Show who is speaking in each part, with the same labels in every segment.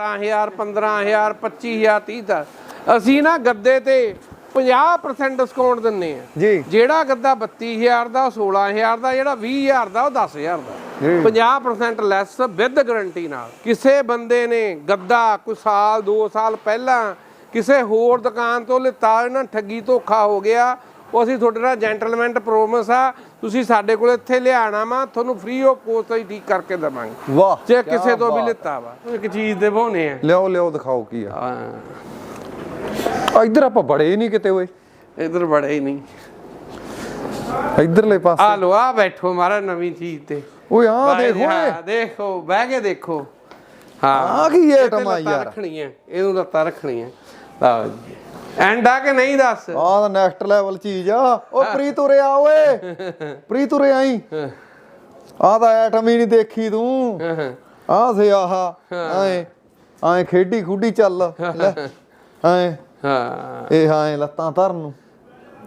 Speaker 1: 15000 15000 25000 30 ਦਾ ਅਸੀਂ ਨਾ ਗੱਦੇ ਤੇ 50% ਡਿਸਕਾਊਂਟ ਦਿੰਨੇ ਆ
Speaker 2: ਜੀ।
Speaker 1: ਜਿਹੜਾ ਗੱਦਾ 32000 ਦਾ ਉਹ 16000 ਦਾ ਜਿਹੜਾ 20000 ਦਾ ਉਹ 10000 ਦਾ।
Speaker 2: ਜੀ।
Speaker 1: 50% ਲੈਸ ਵਿਦ ਗਾਰੰਟੀ ਨਾਲ। ਕਿਸੇ ਬੰਦੇ ਨੇ ਗੱਦਾ ਕੋਈ ਸਾਲ 2 ਸਾਲ ਪਹਿਲਾਂ ਕਿਸੇ ਹੋਰ ਦੁਕਾਨ ਤੋਂ ਲਿੱਤਾ ਇਹਨਾਂ ਠੱਗੀ ਧੋਖਾ ਹੋ ਗਿਆ ਉਹ ਅਸੀਂ ਤੁਹਾਡੇ ਨਾਲ ਜੈਂਟਲਮੈਂਟ ਪ੍ਰੋਮਿਸ ਆ ਤੁਸੀਂ ਸਾਡੇ ਕੋਲ ਇੱਥੇ ਲਿਆਣਾ ਵਾ ਤੁਹਾਨੂੰ ਫ੍ਰੀ ਆਫ ਕੋਸਟ ਹੀ ਠੀਕ ਕਰਕੇ ਦੇਵਾਂਗੇ।
Speaker 2: ਵਾਹ
Speaker 1: ਜੇ ਕਿਸੇ ਤੋਂ ਵੀ ਲਿੱਤਾ ਵਾ ਇੱਕ ਚੀਜ਼ ਦੇ ਬਹਾਨੇ ਆ।
Speaker 2: ਲਿਓ ਲਿਓ ਦਿਖਾਓ ਕੀ ਆ।
Speaker 1: ਹਾਂ,
Speaker 2: ਆ ਇੱਧਰ ਆਪਾਂ ਬੜੇ ਨਹੀਂ ਕਿਤੇ ਓਏ
Speaker 1: ਇੱਧਰ ਬੜੇ ਹੀ ਨਹੀਂ।
Speaker 2: ਇੱਧਰਲੇ ਪਾਸੇ।
Speaker 1: ਆ ਲੋ ਆ ਬੈਠੋ ਮਾਰਾ ਨਵੀਂ ਚੀਜ਼ ਤੇ।
Speaker 2: ਓਏ ਆ ਦੇਖ
Speaker 1: ਹਾਂ, ਦੇਖੋ ਬਹਿ ਕੇ ਦੇਖੋ। ਹਾਂ।
Speaker 2: ਆਹ ਕੀ ਆ
Speaker 1: ਲੱਤਾਂ
Speaker 2: ਯਾਰ?
Speaker 1: ਰੱਖਣੀਆਂ ਇਹਨੂੰ ਲੱਤਾਂ ਰੱਖਣੀਆਂ। ਲਓ ਜੀ। ਐਂਡ ਆ ਕਿ ਨਹੀਂ ਦੱਸ?
Speaker 2: ਆ ਤਾਂ ਨੈਕਸਟ ਲੈਵਲ ਚੀਜ਼ ਆ। ਓ ਪ੍ਰੀਤ ਉਰੇ ਆ ਓਏ। ਪ੍ਰੀਤ ਉਰੇ ਆਈ। ਆ ਤਾਂ ਐਟਮ ਹੀ ਨਹੀਂ ਦੇਖੀ ਤੂੰ। ਆ ਸੇ ਆਹ। ਐ ਐ ਖੇਡੀ ਖੁੱਡੀ ਚੱਲ। ਲੈ ਐ।
Speaker 1: ਹਾਂ।
Speaker 2: ਇਹ ਹਾਂ ਲੱਤਾਂ ਧਰਨ ਨੂੰ।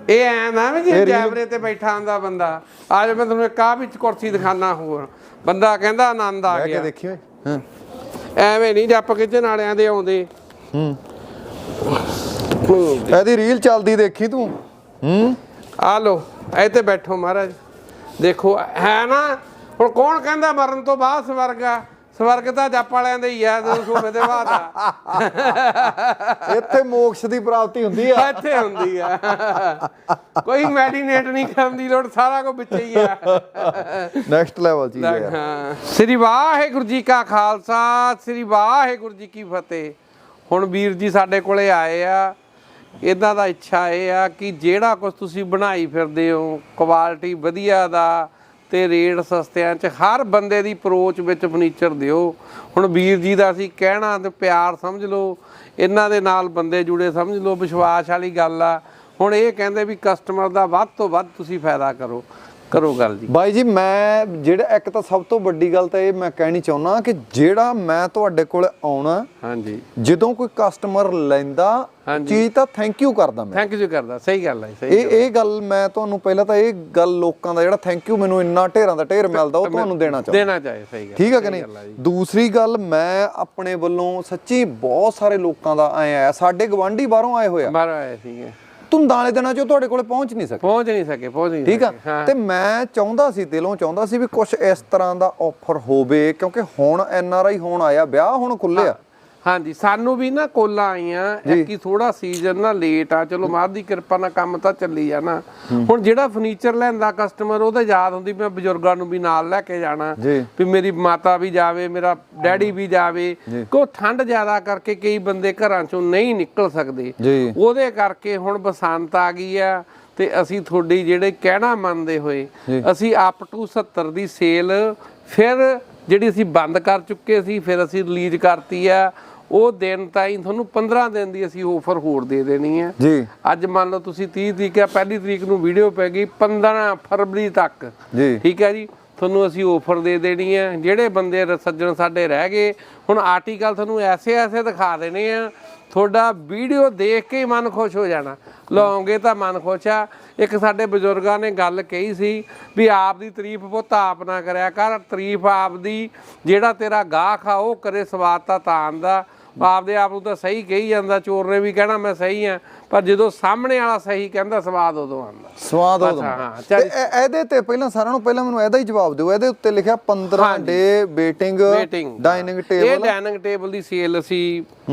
Speaker 1: ਇਹ ਐ ਨਾ ਵੀ ਜੇ ਕੈਮਰੇ ਤੇ ਬੈਠਾ ਹੁੰਦਾ ਬੰਦਾ। ਅੱਜ ਮੈਂ ਤੁਹਾਨੂੰ ਇੱਕ ਆ ਵਿੱਚ ਕੁਰਸੀ ਦਿਖਾਣਾ ਹੋਰ। ਬੰਦਾ ਕਹਿੰਦਾ ਆਨੰਦ ਆ ਗਿਆ।
Speaker 2: ਦੇਖੀ ਓਏ।
Speaker 1: ਐਵੇਂ ਨਹੀਂ ਜੱਪ ਕਿਚਨ ਵਾਲਿਆਂ ਦੇ ਆਉਂਦੇ।
Speaker 2: ਹੂੰ।
Speaker 1: ਹੂੰ।
Speaker 2: ਇਹਦੀ ਰੀਲ ਚੱਲਦੀ ਦੇਖੀ ਤੂੰ? ਹੂੰ?
Speaker 1: ਆ ਲੋ ਇੱਥੇ ਬੈਠੋ ਮਹਾਰਾਜ। ਦੇਖੋ ਹੈ ਨਾ? ਹੁਣ ਕੌਣ ਕਹਿੰਦਾ ਮਰਨ ਤੋਂ ਬਾਅਦ ਸਵਰਗ ਆ? ਸਵਰਗ ਤਾਂ ਜੱਪ ਵਾਲਿਆਂ ਦੇ ਹੀ ਆ ਜਦੋਂ ਸੋਨੇ ਦੇ ਬਾਅਦ ਆ।
Speaker 2: ਇੱਥੇ ਮੋਕਸ਼ ਦੀ ਪ੍ਰਾਪਤੀ ਹੁੰਦੀ ਆ।
Speaker 1: ਇੱਥੇ ਹੁੰਦੀ ਆ। ਕੋਈ ਮੈਡੀਨੇਟ ਨਹੀਂ ਕਰਨ ਦੀ ਲੋੜ ਸਾਰਾ ਕੁਝ ਵਿੱਚ ਹੀ ਆ।
Speaker 2: ਨੈਕਸਟ ਲੈਵਲ ਚੀਜ਼ ਆ।
Speaker 1: ਹਾਂ। ਸ੍ਰੀ ਵਾਹਿਗੁਰੂ ਜੀ ਕਾ ਖਾਲਸਾ ਸ੍ਰੀ ਵਾਹਿਗੁਰੂ ਜੀ ਕੀ ਫਤਿਹ। ਹੁਣ ਵੀਰ ਜੀ ਸਾਡੇ ਕੋਲੇ ਆਏ ਆ। ਇਹਨਾਂ ਦਾ ਇੱਛਾ ਇਹ ਆ ਕਿ ਜਿਹੜਾ ਕੁਝ ਤੁਸੀਂ ਬਣਾਈ ਫਿਰਦੇ ਹੋ ਕੁਆਲਿਟੀ ਵਧੀਆ ਦਾ ਤੇ ਰੇਟ ਸਸਤਿਆਂ 'ਚ ਹਰ ਬੰਦੇ ਦੀ ਅਪਰੋਚ ਵਿੱਚ ਫਰਨੀਚਰ ਦਿਓ। ਹੁਣ ਵੀਰ ਜੀ ਦਾ ਅਸੀਂ ਕਹਿਣਾ ਤੇ ਪਿਆਰ ਸਮਝ ਲਓ, ਇਹਨਾਂ ਦੇ ਨਾਲ ਬੰਦੇ ਜੁੜੇ ਸਮਝ ਲਓ, ਵਿਸ਼ਵਾਸ ਵਾਲੀ ਗੱਲ ਆ। ਹੁਣ ਇਹ ਕਹਿੰਦੇ ਵੀ ਕਸਟਮਰ ਦਾ ਵੱਧ ਤੋਂ ਵੱਧ ਤੁਸੀਂ ਫਾਇਦਾ ਕਰੋ। ਕਰੋ ਗੱਲ ਜੀ।
Speaker 2: ਬਾਈ ਜੀ ਮੈਂ ਜਿਹੜਾ ਇੱਕ ਤਾਂ ਸਭ ਤੋਂ ਵੱਡੀ ਗੱਲ ਤਾਂ ਇਹ ਮੈਂ ਕਹਿਣੀ ਚਾਹੁੰਦਾ ਕਿ ਜਿਹੜਾ ਮੈਂ ਤੁਹਾਡੇ ਕੋਲ ਆਉਣਾ
Speaker 1: ਹਾਂਜੀ।
Speaker 2: ਜਦੋਂ ਕੋਈ ਕਸਟਮਰ ਲੈਂਦਾ। ਚੀਜ਼ ਤਾਂ ਥੈਂਕ ਯੂ ਕਰਦਾ ਮੈਂ।
Speaker 1: ਥੈਂਕ ਯੂ ਕਰਦਾ ਸਹੀ ਗੱਲ ਹੈ ਸਹੀ
Speaker 2: ਇਹ ਇਹ ਗੱਲ ਮੈਂ ਤੁਹਾਨੂੰ ਪਹਿਲਾਂ ਤਾਂ ਇਹ ਗੱਲ ਲੋਕਾਂ ਦਾ ਜਿਹੜਾ ਥੈਂਕ ਯੂ ਮੈਨੂੰ ਇੰਨਾ ਢੇਰਾਂ ਦਾ ਢੇਰ ਮਿਲਦਾ ਉਹ ਤੁਹਾਨੂੰ ਦੇਣਾ ਚਾਹੁੰਦਾ।
Speaker 1: ਦੇਣਾ ਚਾਹੀਏ ਸਹੀ ਗੱਲ
Speaker 2: ਠੀਕ ਹੈ ਕਿ ਨਹੀਂ। ਦੂਸਰੀ ਗੱਲ ਮੈਂ ਆਪਣੇ ਵੱਲੋਂ ਸੱਚੀ ਬਹੁਤ ਸਾਰੇ ਲੋਕਾਂ ਦਾ ਆਏ ਆ ਸਾਡੇ ਗਵਾਂਢੀ ਬਾਹਰੋਂ ਆਏ ਹੋਏ ਆ।
Speaker 1: ਬਾਹਰ ਆਏ ਸੀਗੇ।
Speaker 2: ਧੁੰਦਾਂ ਵਾਲੇ ਦਿਨਾਂ 'ਚ ਉਹ ਤੁਹਾਡੇ ਕੋਲੇ ਪਹੁੰਚ ਨਹੀਂ ਸਕੇ।
Speaker 1: ਪਹੁੰਚ ਨਹੀਂ ਸਕੇ ਪਹੁੰਚ ਨਹੀਂ
Speaker 2: ਠੀਕ ਆ? ਤੇ ਮੈਂ ਚਾਹੁੰਦਾ ਸੀ ਦਿਲੋਂ ਚਾਹੁੰਦਾ ਸੀ ਵੀ ਕੁਝ ਇਸ ਤਰ੍ਹਾਂ ਦਾ ਆਫਰ ਹੋਵੇ ਕਿਉਂਕਿ ਹੁਣ ਐਨ ਆਰ ਆਈ ਹੁਣ ਆਇਆ ਵਿਆਹ ਹੁਣ ਖੁੱਲਿਆ
Speaker 1: ਹਾਂਜੀ ਸਾਨੂੰ ਵੀ ਨਾ ਕੋਲਾਂ ਆਈਆਂ। ਹੀ ਥੋੜਾ ਸੀਜ਼ਨ ਨਾ ਲੇਟ ਆ। ਚਲੋ ਮਾਰ ਦੀ ਕਿਰਪਾ ਨਾਲ ਕੰਮ ਤਾਂ ਚੱਲੀ ਜਾਣਾ ਹੁਣ ਜਿਹੜਾ ਫਰਨੀਚਰ ਲੈਂਦਾ ਕਸਟਮਰ ਉਹਦਾ ਯਾਦ ਹੁੰਦੀ ਮੈਂ ਬਜ਼ੁਰਗਾਂ ਨੂੰ ਵੀ ਨਾਲ ਲੈ ਕੇ ਜਾਣਾ। ਵੀ ਮੇਰੀ ਮਾਤਾ ਵੀ ਜਾਵੇ ਮੇਰਾ ਡੈਡੀ ਵੀ ਜਾਵੇ। ਕੋ ਠੰਡ ਜ਼ਿਆਦਾ ਕਰਕੇ ਕਈ ਬੰਦੇ ਘਰਾਂ ਚੋਂ ਨਹੀਂ ਨਿਕਲ ਸਕਦੇ। ਉਹਦੇ ਕਰਕੇ ਹੁਣ ਬਸੰਤ ਆ ਗਈ ਆ ਤੇ ਅਸੀਂ ਤੁਹਾਡੀ ਜਿਹੜੇ ਕਹਿਣਾ ਮੰਨਦੇ ਹੋਏ ਅਸੀਂ ਅਪ ਟੂ 70 ਦੀ ਸੇਲ ਫਿਰ ਜਿਹੜੀ ਅਸੀਂ ਬੰਦ ਕਰ ਚੁੱਕੇ ਸੀ ਫਿਰ ਅਸੀਂ ਰਿਲੀਜ਼ ਕਰਤੀ ਆ। ਉਹ ਦਿਨ ਤਾਈਂ ਤੁਹਾਨੂੰ 15 ਦਿਨ ਦੀ ਅਸੀਂ ਆਫਰ ਹੋਰ ਦੇ ਦੇਣੀ ਆ
Speaker 2: ਜੀ।
Speaker 1: ਅੱਜ ਮੰਨ ਲਓ ਤੁਸੀਂ 30 ਤਰੀਕ ਆ ਪਹਿਲੀ ਤਰੀਕ ਨੂੰ ਵੀਡੀਓ ਪੈ ਗਈ 15 ਫਰਵਰੀ ਤੱਕ।
Speaker 2: ਜੀ।
Speaker 1: ਠੀਕ ਹੈ ਜੀ? ਤੁਹਾਨੂੰ ਅਸੀਂ ਆਫਰ ਦੇ ਦੇਣੀ ਹੈ। ਜਿਹੜੇ ਬੰਦੇ ਸੱਜਣ ਸਾਡੇ ਰਹਿ ਗਏ ਹੁਣ ਆਰਟੀਕਲ ਤੁਹਾਨੂੰ ਐਸੇ ਐਸੇ ਦਿਖਾ ਦੇਣੇ ਆ। ਤੁਹਾਡਾ ਵੀਡੀਓ ਦੇਖ ਕੇ ਹੀ ਮਨ ਖੁਸ਼ ਹੋ ਜਾਣਾ। ਲਓਗੇ ਤਾਂ ਮਨ ਖੁਸ਼ ਆ। ਇੱਕ ਸਾਡੇ ਬਜ਼ੁਰਗਾਂ ਨੇ ਗੱਲ ਕਹੀ ਸੀ ਵੀ ਆਪ ਦੀ ਤਾਰੀਫ ਪੁੱਤ ਆਪ ਨਾ ਕਰਿਆ ਕਰ। ਤਾਰੀਫ ਆਪ ਦੀ ਜਿਹੜਾ ਤੇਰਾ ਗਾਹਕ ਆ ਉਹ ਕਰੇ ਸਵਾਦ ਤਾਂ ਤਾਂ ਆਂਦਾ। ਆਪਦੇ ਆਪ ਨੂੰ ਤਾਂ ਸਹੀ ਕਹੀ ਜਾਂਦਾ ਚੋਰ ਨੇ ਵੀ ਕਹਿਣਾ ਮੈਂ ਸਹੀ ਆ ਪਰ ਜਦੋਂ ਸਾਹਮਣੇ ਵਾਲਾ ਸਹੀ ਕਹਿੰਦਾ ਸਵਾਦ ਉਦੋਂ ਆਂਦਾ
Speaker 2: ਸਵਾਦ ਉਦੋਂ
Speaker 1: ਹਾਂ,
Speaker 2: ਤੇ ਇਹ- ਇਹਦੇ ਤੇ ਪਹਿਲਾਂ ਸਾਰਿਆਂ ਨੂੰ ਪਹਿਲਾਂ ਮੈਨੂੰ ਇਹਦਾ ਹੀ ਜਵਾਬ ਦਿਓ। ਇਹਦੇ ਉੱਤੇ ਲਿਖਿਆ 15 ਡੇ ਵੇਟਿੰਗ ਡਾਈਨਿੰਗ
Speaker 1: ਇਹ
Speaker 2: ਟੇਬਲ
Speaker 1: ਡਾਈਨਿੰਗ ਟੇਬਲ ਦੀ ਸੇਲ ਅਸੀਂ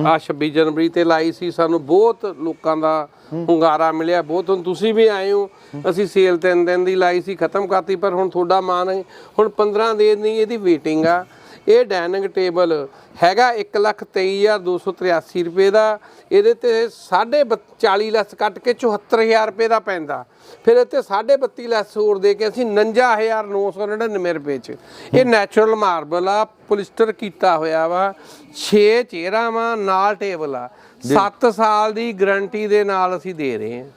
Speaker 1: ਆ 26 ਜਨਵਰੀ ਤੇ ਲਾਈ ਸੀ। ਸਾਨੂੰ ਬਹੁਤ ਲੋਕਾਂ ਦਾ ਹੁੰਗਾਰਾ ਮਿਲਿਆ। ਬਹੁਤ ਹੁਣ ਤੁਸੀਂ ਵੀ ਆਏ ਹੋ। ਅਸੀਂ ਸੇਲ ਤਿੰਨ ਦਿਨ ਦੀ ਲਾਈ ਸੀ ਖਤਮ ਕਰਤੀ ਪਰ ਹੁਣ ਤੁਹਾਡਾ ਮਾਨ ਹੁਣ 15 ਦਿਨ ਦੀ ਇਹਦੀ ਵੇਟਿੰਗ ਆ। ਇਹ ਡਾਈਨਿੰਗ ਟੇਬਲ ਹੈਗਾ 123283 ਰੁਪਏ ਦਾ। ਇਹਦੇ ਤੇ 40 ਲੈਸ ਕੱਟ ਕੇ 74000 ਰੁਪਏ ਦਾ ਪੈਂਦਾ। ਫਿਰ ਇੱਥੇ 32.5 ਲੈਸ ਹੋਰ ਦੇ ਕੇ ਅਸੀਂ 49999 ਰੁਪਏ ਚ। ਇਹ ਨੈਚੁਰਲ ਮਾਰਬਲ ਆ ਪੋਲਿਸਟਰ ਕੀਤਾ ਹੋਇਆ ਵਾ। 6 ਚੇਅਰਾਂ ਵਾ ਨਾਲ ਟੇਬਲ ਆ। 7 ਸਾਲ ਦੀ ਗਾਰੰਟੀ ਦੇ ਨਾਲ ਅਸੀਂ ਦੇ ਰਹੇ ਹਾਂ।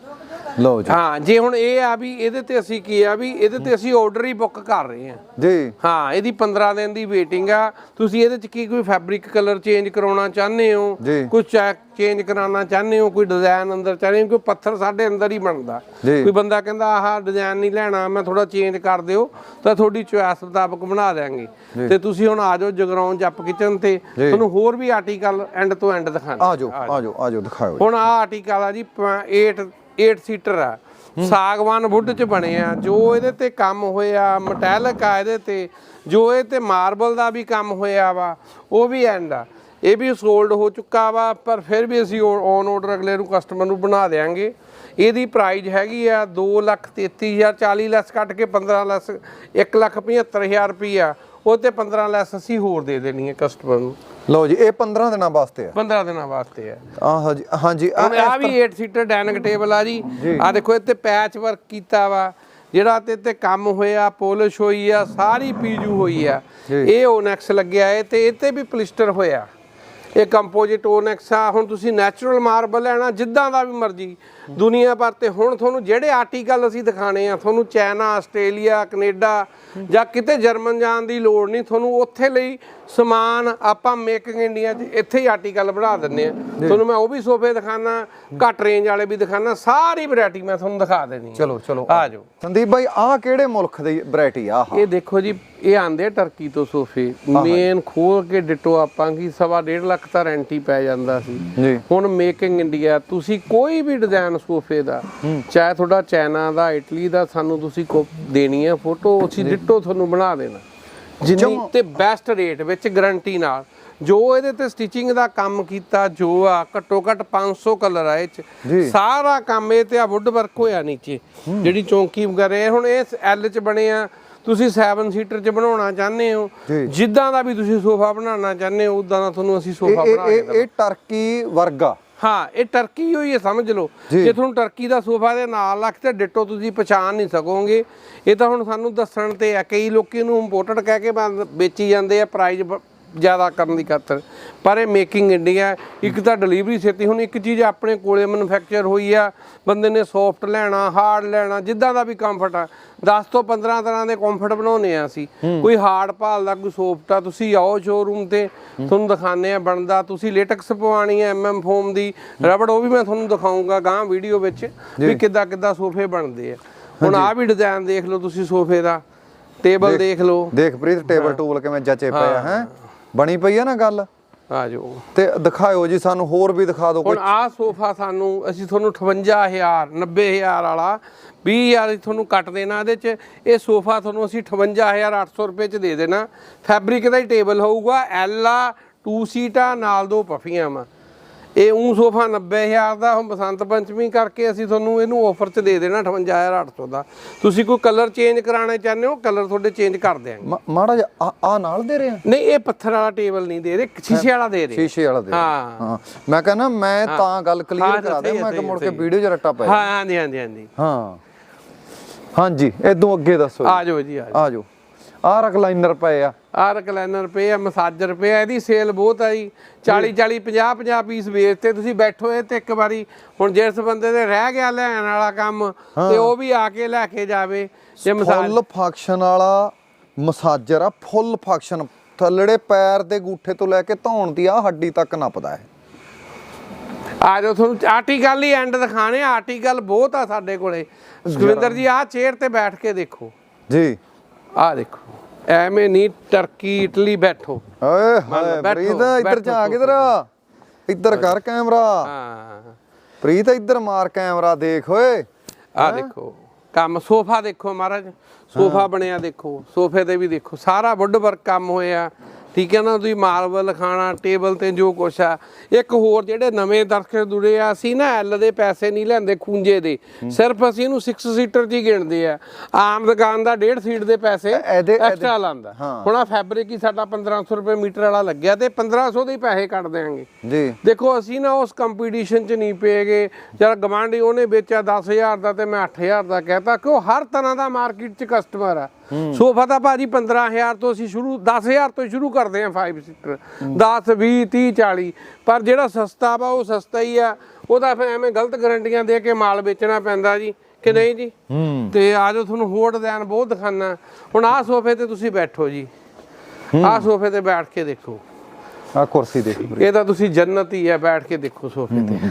Speaker 2: ਲਓ ਜੀ।
Speaker 1: ਹਾਂ ਜੇ ਹੁਣ ਇਹ ਆ ਵੀ ਇਹਦੇ ਤੇ ਅਸੀਂ ਕੀ ਆ ਵੀ ਇਹਦੇ ਤੇ ਅਸੀਂ ਆਰਡਰ ਹੀ ਬੁੱਕ ਕਰ ਰਹੇ ਹਾਂ।
Speaker 2: ਜੀ।
Speaker 1: ਹਾਂ ਇਹਦੀ 15 ਦਿਨ ਦੀ ਵੇਟਿੰਗ ਆ। ਤੁਸੀਂ ਇਹਦੇ ਚ ਕੀ ਕੋਈ ਫੈਬਰਿਕ ਕਲਰ ਚੇਂਜ ਕਰਾਉਣਾ ਚਾਹੁੰਦੇ ਹੋ। ਕੋਈ ਚੈੱਕ ਚੇਂਜ ਕਰਾਉਣਾ ਚਾਹੁੰਦੇ ਹੋ? ਕੋਈ ਡਿਜ਼ਾਈਨ ਅੰਦਰ ਚਾਹੁੰਦੇ ਹੋ? ਕੋਈ ਪੱਥਰ ਸਾਡੇ ਅੰਦਰ ਹੀ ਬਣਦਾ। ਕੋਈ ਬੰਦਾ ਕਹਿੰਦਾ ਆਹ ਡਿਜ਼ਾਈਨ ਨਹੀਂ ਲੈਣਾ ਮੈਂ ਥੋੜਾ ਚੇਂਜ ਕਰ ਦਿਓ ਤਾਂ ਤੁਹਾਡੀ ਚੁਆਇਸ ਮੁਤਾਬਕ ਬਣਾ ਦਿਆਂਗੇ। ਤੇ ਤੁਸੀਂ ਹੁਣ ਆ ਜਾਓ ਜਗਰਾਉਂ ਜੱਪ ਕਿਚਨ ਤੇ। ਤੁਹਾਨੂੰ ਹੋਰ ਵੀ ਆਰਟੀਕਲ ਐਂਡ ਤੋਂ ਐਂਡ ਦਿਖਾਣਾ
Speaker 2: ਆ ਜਾਓ ਆ ਜਾਓ ਆ ਜਾਓ ਦਿਖਾਓ।
Speaker 1: ਹੁਣ ਆਹ ਆਰਟੀਕਲ ਆ ਜੀ 8 8 ਸੀਟਰ ਆ। ਸਾਗਵਾਨ ਵੁੱਡ ਚ ਬਣੇ ਆ। ਜੋ ਇਹਦੇ ਤੇ ਕੰਮ ਹੋਇਆ ਮਟੈਲਿਕ ਆ ਇਹਦੇ ਤੇ, ਜੋ ਇਹ ਤੇ ਮਾਰਬਲ ਦਾ ਵੀ ਕੰਮ ਹੋਇਆ ਵਾ, ਉਹ ਵੀ ਐਂਡ ਆ। ਇਹ ਵੀ ਸੋਲਡ ਹੋ ਚੁੱਕਾ ਵਾ, ਪਰ ਫਿਰ ਵੀ ਅਸੀਂ ਔਨ ਆਰਡਰ ਅਗਲੇ ਨੂੰ ਕਸਟਮਰ ਨੂੰ ਬਣਾ ਦੇਾਂਗੇ ਇਹਦੀ ਪ੍ਰਾਈਸ ਹੈਗੀ ਆ 233000 40 ਲੈਸ ਕੱਟ ਕੇ 15 ਲੈਸ 175000 ਰੁਪਈਆ। ਉਹ ਤੇ 15 ਲੈਸ ਅਸੀਂ ਹੋਰ ਦੇ ਦੇਣੀ ਹੈ ਕਸਟਮਰ ਨੂੰ।
Speaker 2: ਲਓ ਜੀ ਇਹ 15 ਦਿਨਾਂ ਵਾਸਤੇ ਆ।
Speaker 1: 15 ਦਿਨਾਂ ਵਾਸਤੇ ਆ।
Speaker 2: ਆਹ ਜੀ ਹਾਂਜੀ ਆ
Speaker 1: ਵੀ 8 ਸੀਟਰ ਡਾਈਨਿੰਗ ਟੇਬਲ ਆ ਜੀ। ਆ ਦੇਖੋ ਇੱਥੇ ਪੈਚ ਵਰਕ ਕੀਤਾ ਵਾ। ਜਿਹੜਾ ਤੇ ਤੇ ਕੰਮ ਹੋਇਆ ਪੋਲਿਸ਼ ਹੋਈ ਆ ਸਾਰੀ ਪੀਜੂ ਹੋਈ ਆ। ਇਹ ਓਨੈਕਸ ਲੱਗਿਆ ਹੈ ਤੇ ਇੱਥੇ ਵੀ ਪਲਿਸਟਰ ਹੋਇਆ। ਇਹ ਕੰਪੋਜ਼ਿਟ ਓਨੈਕਸ ਆ। ਹੁਣ ਤੁਸੀਂ ਨੈਚੁਰਲ ਮਾਰਬਲ ਲੈਣਾ ਜਿੱਦਾਂ ਦਾ ਵੀ ਮਰਜ਼ੀ। ਦੁਨੀਆ ਭਰ ਤੇ ਹੁਣ ਤੁਹਾਨੂੰ ਜਿਹੜੇ ਆਰਟੀਕਲ ਅਸੀਂ ਦਿਖਾਣੇ ਆ ਤੁਹਾਨੂੰ ਚਾਈਨਾ ਆਸਟ੍ਰੇਲੀਆ ਕੈਨੇਡਾ ਜਾਂ ਕਿਤੇ ਜਰਮਨ ਜਾਣ ਦੀ ਲੋੜ ਨਹੀਂ ਤੁਹਾਨੂੰ ਉੱਥੇ ਲਈ ਸਮਾਨ ਆਪਾਂ ਮੇਕਿੰਗ ਇੰਡੀਆ 'ਚ ਇੱਥੇ ਹੀ ਆਰਟੀਕਲ ਬਣਾ ਦਿੰਨੇ ਆ। ਤੁਹਾਨੂੰ ਮੈਂ ਉਹ ਵੀ ਸੋਫੇ ਦਿਖਾਣਾ ਘੱਟ ਰੇਂਜ ਵਾਲੇ ਵੀ ਦਿਖਾਣਾ ਸਾਰੀ ਵੈਰਾਈਟੀ ਮੈਂ ਤੁਹਾਨੂੰ ਦਿਖਾ ਦੇਣੀ
Speaker 2: ਚਲੋ ਚਲੋ
Speaker 1: ਆ ਜਾਓ।
Speaker 2: ਸੰਦੀਪ ਬਾਈ ਆਹ ਕਿਹੜੇ ਮੁਲਕ ਦੀ ਵੈਰਾਈਟੀ ਆ
Speaker 1: ਇਹ ਦੇਖੋ ਜੀ ਇਹ ਆਂਦੇ ਟਰਕੀ ਤੋਂ ਸੋਫੇ। ਮੇਨ ਖੋਲ ਕੇ ਡਿਟੋ ਆਪਾਂ ਕੀ ਸਵਾ ਡੇਢ ਲੱਖ ਤਾਂ ਰੈਂਟ ਹੀ ਪੈ ਜਾਂਦਾ ਸੀ। ਹੁਣ ਮੇਕਿੰਗ ਇੰਡੀਆ ਤੁਸੀਂ ਕੋਈ ਵੀ ਡਿਜ਼ਾਈਨ ਸੋਫੇ ਦਾ। ਚਾਹੇ ਤੁਹਾਡਾ ਚਾਈਨਾ ਦਾ ਇਟਲੀ ਦਾ ਸਾਨੂੰ ਤੁਸੀਂ ਕੋ ਦੇਣੀ ਹੈ ਫੋਟੋ ਅਸੀਂ ਡਿਟੋ ਤੁਹਾਨੂੰ ਬਣਾ ਦੇਣਾ। ਜਿੰਨੀ ਤੇ ਬੈਸਟ ਰੇਟ ਵਿੱਚ ਗਾਰੰਟੀ ਨਾਲ। ਜੋ ਇਹਦੇ ਤੇ ਸਟਿਚਿੰਗ ਦਾ ਕੰਮ ਕੀਤਾ ਜੋ ਆ ਘੱਟੋ ਘੱਟ 500 ਕਲਰ ਆ ਇਹ। ਚ। ਸਾਰਾ ਕੰਮ ਇਹ ਤੇ ਆ ਵੁੱਡ ਵਰਕ ਹੋਇਆ ਨੀਚੇ। ਜਿਹੜੀ ਚੌਂਕੀ ਵਗੈਰਾ ਹੁਣ ਇਹ ਐਲ ਚ ਬਣੇ ਆ। ਤੁਸੀਂ 7 ਸੀਟਰ ਚ ਬਣਾਉਣਾ ਚਾਹੁੰਦੇ ਹੋ। ਜਿੱਦਾਂ ਦਾ ਵੀ ਤੁਸੀਂ ਸੋਫਾ ਬਣਾਉਣਾ ਚਾਹੁੰਦੇ ਹੋ ਉਦਾਂ ਦਾ ਤੁਹਾਨੂੰ ਅਸੀਂ ਸੋਫਾ ਬਣਾ ਕੇ
Speaker 2: ਇਹ ਇਹ ਟਰਕੀ ਵਰਗਾ।
Speaker 1: ਹਾਂ ਇਹ ਟਰਕੀ ਹੋਈ ਹੈ ਸਮਝ ਲਓ
Speaker 2: ਜੀ।
Speaker 1: ਤੁਹਾਨੂੰ ਟਰਕੀ ਦਾ ਸੋਫਾ ਦੇ ਨਾਲ ਲੱਗ ਤੇ ਡਿਟੋ ਤੁਸੀਂ ਪਛਾਣ ਨਹੀਂ ਸਕੋਗੇ ਇਹ ਤਾਂ ਹੁਣ ਸਾਨੂੰ ਦੱਸਣ ਤੇ ਆ ਕਈ ਲੋਕੀ ਇਹਨੂੰ ਇੰਪੋਰਟਡ ਕਹਿ ਕੇ ਵੇਚੀ ਜਾਂਦੇ ਆ ਪ੍ਰਾਈਸ ਜ਼ਿਆਦਾ ਕਰਨ ਦੀ ਖਾਤਰ। ਪਰ ਇਹ ਮੇਕਿੰਗ ਇੰਡੀਆ ਇੱਕ ਤਾਂ ਡਿਲੀਵਰੀ ਛੇਤੀ ਹੁਣ ਇੱਕ ਚੀਜ਼ ਆਪਣੇ ਕੋਲੇ ਮੈਨੂਫੈਕਚਰ ਹੋਈ ਆ। ਬੰਦੇ ਨੇ ਸੌਫਟ ਲੈਣਾ ਹਾਰਡ ਲੈਣਾ ਜਿੱਦਾਂ ਦਾ ਵੀ ਕੰਫਰਟ ਆ। 10 ਤੋਂ 15 ਤਰ੍ਹਾਂ ਦੇ ਕੰਫਰਟ ਬਣਾਉਨੇ ਆ ਅਸੀਂ। ਕੋਈ ਹਾਰਡ ਭਾਲਦਾ ਕੋਈ ਸੌਫਟ ਆ ਤੁਸੀਂ ਆਓ ਸ਼ੋਰੂਮ ਤੇ। ਤੁਹਾਨੂੰ ਦਿਖਾਣੇ ਆ ਬਣਦਾ। ਤੁਸੀਂ ਲੇਟੈਕਸ ਪਵਾਣੀ ਹੈ ਐਮਐਮ ਫੋਮ ਦੀ। ਰਬੜ ਉਹ ਵੀ ਮੈਂ ਤੁਹਾਨੂੰ ਦਿਖਾਉਂਗਾ ਗਾਂ ਵੀਡੀਓ ਵਿੱਚ ਵੀ ਕਿੱਦਾਂ ਕਿੱਦਾਂ ਸੋਫੇ ਬਣਦੇ ਆ। ਹੁਣ ਆ ਵੀ ਡਿਜ਼ਾਈਨ ਦੇਖ ਲਓ ਤੁਸੀਂ ਸੋਫੇ ਦਾ। ਟੇਬਲ ਦੇਖ ਲਓ।
Speaker 2: ਦੇਖ ਪ੍ਰੀਤ ਟੇਬਲ ਟੂਲ ਕਿਵੇਂ ਜਚੇ ਪਏ ਆ ਹੈ? ਬਣੀ ਪਈ ਆ ਨਾ ਗੱਲ?
Speaker 1: ਆ ਜਾਓ
Speaker 2: ਤੇ ਦਿਖਾਇਓ ਜੀ ਸਾਨੂੰ ਹੋਰ ਵੀ ਦਿਖਾ ਦਿਓ
Speaker 1: ਹੁਣ ਆਹ ਸੋਫਾ ਸਾਨੂੰ ਅਸੀਂ ਤੁਹਾਨੂੰ 58000 90000 ਵਾਲਾ 20000 ਦੀ ਤੁਹਾਨੂੰ ਕੱਟ ਦੇਣਾ ਇਹਦੇ ਚ। ਇਹ ਸੋਫਾ ਤੁਹਾਨੂੰ ਅਸੀਂ 58800 ਰੁਪਏ ਚ ਦੇ ਦੇਣਾ। ਫੈਬਰਿਕ ਦਾ ਹੀ ਟੇਬਲ ਹੋਊਗਾ ਐਲ ਆ 2 ਸੀਟਾਂ ਨਾਲ ਦੋ ਪਫੀਆਂ ਵਾ। ਇਹ ਉਹ ਸੋਫਾ 90000 ਦਾ ਹੁਣ ਬਸੰਤ ਪੰਚਮੀ ਕਰਕੇ ਅਸੀਂ ਤੁਹਾਨੂੰ ਇਹਨੂੰ ਆਫਰ 'ਚ ਦੇ ਦੇਣਾ 58800 ਦਾ। ਤੁਸੀਂ ਕੋਈ ਕਲਰ ਚੇਂਜ ਕਰਾਉਣਾ ਚਾਹੁੰਦੇ ਹੋ ਕਲਰ ਤੁਹਾਡੇ ਚੇਂਜ ਕਰ ਦਿਆਂਗੇ।
Speaker 2: ਮਾੜਾ ਜਿਹਾ ਆ- ਨਾਲ ਦੇ ਰਹੇ ਆ?
Speaker 1: ਨਹੀਂ ਇਹ ਪੱਥਰ ਵਾਲਾ ਟੇਬਲ ਨਹੀਂ ਦੇ ਰਹੇ ਸ਼ੀਸ਼ੇ ਵਾਲਾ ਦੇ ਰਹੇ
Speaker 2: ਸ਼ੀਸ਼ੇ ਵਾਲਾ ਦੇ
Speaker 1: ਹਾਂ।
Speaker 2: ਮੈਂ ਕਹਿੰਦਾ ਮੈਂ ਤਾਂ ਗੱਲ ਕਲੀਅਰ ਕਰਾ ਦੇ ਮੈਂ ਕਿ ਮੁੜ ਕੇ ਵੀਡੀਓ 'ਚ ਰੱਟਾ ਪਏ
Speaker 1: ਹਾਂ ਹਾਂਜੀ ਹਾਂਜੀ ਹਾਂਜੀ।
Speaker 2: ਹਾਂ। ਹਾਂਜੀ ਇਦੋਂ ਅੱਗੇ ਦੱਸੋ
Speaker 1: ਆ ਜਾਓ ਜੀ ਆ ਜਾਓ।
Speaker 2: ਆ ਜਾਓ ਆ ਰਕਲਾਈਨਰ ਪਏ ਆ।
Speaker 1: ਆਹ ਰਕਲਾਈਨਰ ਪਏ ਆ ਮਸਾਜਰ ਪਏ ਆ ਇਹਦੀ ਸੇਲ ਬਹੁਤ ਆ ਜੀ। 40 40 50 50 ਪੀਸ ਵੇਚਤੇ ਤੁਸੀਂ ਬੈਠੋ ਇਹ ਤੇ ਇੱਕ ਵਾਰੀ। ਹੁਣ ਜਿਸ ਬੰਦੇ ਦੇ ਰਹਿ ਗਿਆ ਲੈਣ ਵਾਲਾ ਕੰਮ ਤੇ ਉਹ ਵੀ ਆ ਕੇ ਲੈ ਕੇ ਜਾਵੇ। ਜੇ ਮਸਾਜ
Speaker 2: ਫੁੱਲ ਫੰਕਸ਼ਨ ਵਾਲਾ ਮਸਾਜਰ ਆ ਫੁੱਲ ਫੰਕਸ਼ਨ। ਥੱਲੜੇ ਪੈਰ ਦੇ ਗੂਠੇ ਤੋਂ ਲੈ ਕੇ ਧੌਣ ਦੀ ਆ ਹੱਡੀ ਤੱਕ ਨੱਪਦਾ ਹੈ
Speaker 1: ਆ ਜਾਓ ਤੁਹਾਨੂੰ ਆਰਟੀਕਲ ਹੀ ਐਂਡ ਦਿਖਾਣੇ ਆਰਟੀਕਲ ਬਹੁਤ ਆ ਸਾਡੇ ਕੋਲੇ। ਸੁਖਵਿੰਦਰ ਜੀ ਆਹ ਚੇਅਰ ਤੇ ਬੈਠ ਕੇ ਦੇਖੋ।
Speaker 2: ਜੀ।
Speaker 1: ਆਹ ਦੇਖੋ ਐਵੇਂ ਨਹੀਂ ਟਰਕੀ ਇਟਲੀ ਬੈਠੋ।
Speaker 2: ਓਏ ਹਾਏ
Speaker 1: ਬੈਠੋ,
Speaker 2: ਪ੍ਰੀਤ ਇੱਧਰ
Speaker 1: ਬੈਠੋ
Speaker 2: ਜਾ ਕਿਧਰ ਇੱਧਰ ਕਰ ਕੈਮਰਾ।
Speaker 1: ਹਾਂ।
Speaker 2: ਪ੍ਰੀਤ ਇੱਧਰ ਮਾਰ ਕੈਮਰਾ ਦੇਖ ਓਏ।
Speaker 1: ਆ ਦੇਖੋ ਕੰਮ ਸੋਫਾ ਦੇਖੋ ਮਹਾਰਾਜ। ਸੋਫਾ ਬਣਿਆ ਦੇਖੋ ਸੋਫੇ ਤੇ ਵੀ ਦੇਖੋ ਸਾਰਾ ਵੁੱਡ ਵਰਕ ਕੰਮ ਹੋਇਆ। ਠੀਕ ਹੈ ਨਾ ਤੁਸੀਂ ਮਾਰਬਲ ਖਾਣਾ ਟੇਬਲ ਤੇ ਜੋ ਕੁਛ ਆ। ਇੱਕ ਹੋਰ ਜਿਹੜੇ ਨਵੇਂ ਦਰਸ਼ਕ ਜੁੜੇ ਆ ਅਸੀਂ ਨਾ ਐਲ ਦੇ ਪੈਸੇ ਨਹੀਂ ਲੈਂਦੇ ਖੂੰਜੇ ਦੇ। ਸਿਰਫ ਅਸੀਂ ਇਹਨੂੰ 6 ਸੀਟਰ ਹੀ ਗਿਣਦੇ ਆ। ਆਮ ਦੁਕਾਨ ਦਾ 1.5 ਸੀਟ ਦੇ ਪੈਸੇ ਐਕਸਟਰਾ ਲਾਂਦਾ। ਹੁਣ ਆ ਫੈਬਰਿਕ ਹੀ ਸਾਡਾ 1500 ਰੁਪਏ ਮੀਟਰ ਵਾਲਾ ਲੱਗਿਆ ਤੇ 1500 ਦੇ ਪੈਸੇ ਕੱਟ ਦੇਾਂਗੇ
Speaker 2: ਜੀ।
Speaker 1: ਦੇਖੋ ਅਸੀਂ ਨਾ ਉਸ ਕੰਪੀਟੀਸ਼ਨ 'ਚ ਨਹੀਂ ਪਏਗੇ। ਜਦ ਗਵਾਂਢੀ ਉਹਨੇ ਵੇਚਿਆ 10000 ਦਾ ਤੇ ਮੈਂ 8000 ਦਾ ਕਹਿਤਾ ਕਿ ਉਹ ਹਰ ਤਰ੍ਹਾਂ ਦਾ ਮਾਰਕੀਟ 'ਚ ਕਸਟਮਰ ਆ। ਸੋਫਾ ਤਾਂ ਭਾਜੀ 15000 ਤੋਂ ਅਸੀਂ ਸ਼ੁਰੂ 10000 ਤੋਂ ਸ਼ੁਰੂ ਕਰਦੇ ਹਾਂ 5 ਸੀਟਰ 10 20 30 40 ਪਰ ਜਿਹੜਾ ਸਸਤਾ ਵਾ ਉਹ ਸਸਤਾ ਹੀ ਆ। ਉਹਦਾ ਫਿਰ ਐਵੇਂ ਗਲਤ ਗਾਰੰਟੀਆਂ ਦੇ ਕੇ ਮਾਲ ਵੇਚਣਾ ਪੈਂਦਾ ਜੀ। ਕਿ ਨਹੀਂ ਜੀ? ਤੇ ਆਜੋ ਤੁਹਾਨੂੰ ਹੋਰ ਡਿਜ਼ਾਈਨ ਬਹੁਤ ਦਿਖਾਣਾ ਹੁਣ ਆਹ ਸੋਫੇ ਤੇ ਤੁਸੀਂ ਬੈਠੋ ਜੀ। ਆਹ ਸੋਫੇ ਤੇ ਬੈਠ ਕੇ ਦੇਖੋ।
Speaker 2: ਆ ਕੁਰਸੀ ਦੇਖ
Speaker 1: ਇਹ ਤਾਂ ਤੁਸੀਂ ਜੰਨਤ ਹੀ ਹੈ ਬੈਠ ਕੇ ਦੇਖੋ ਸੋਫੇ ਤੇ।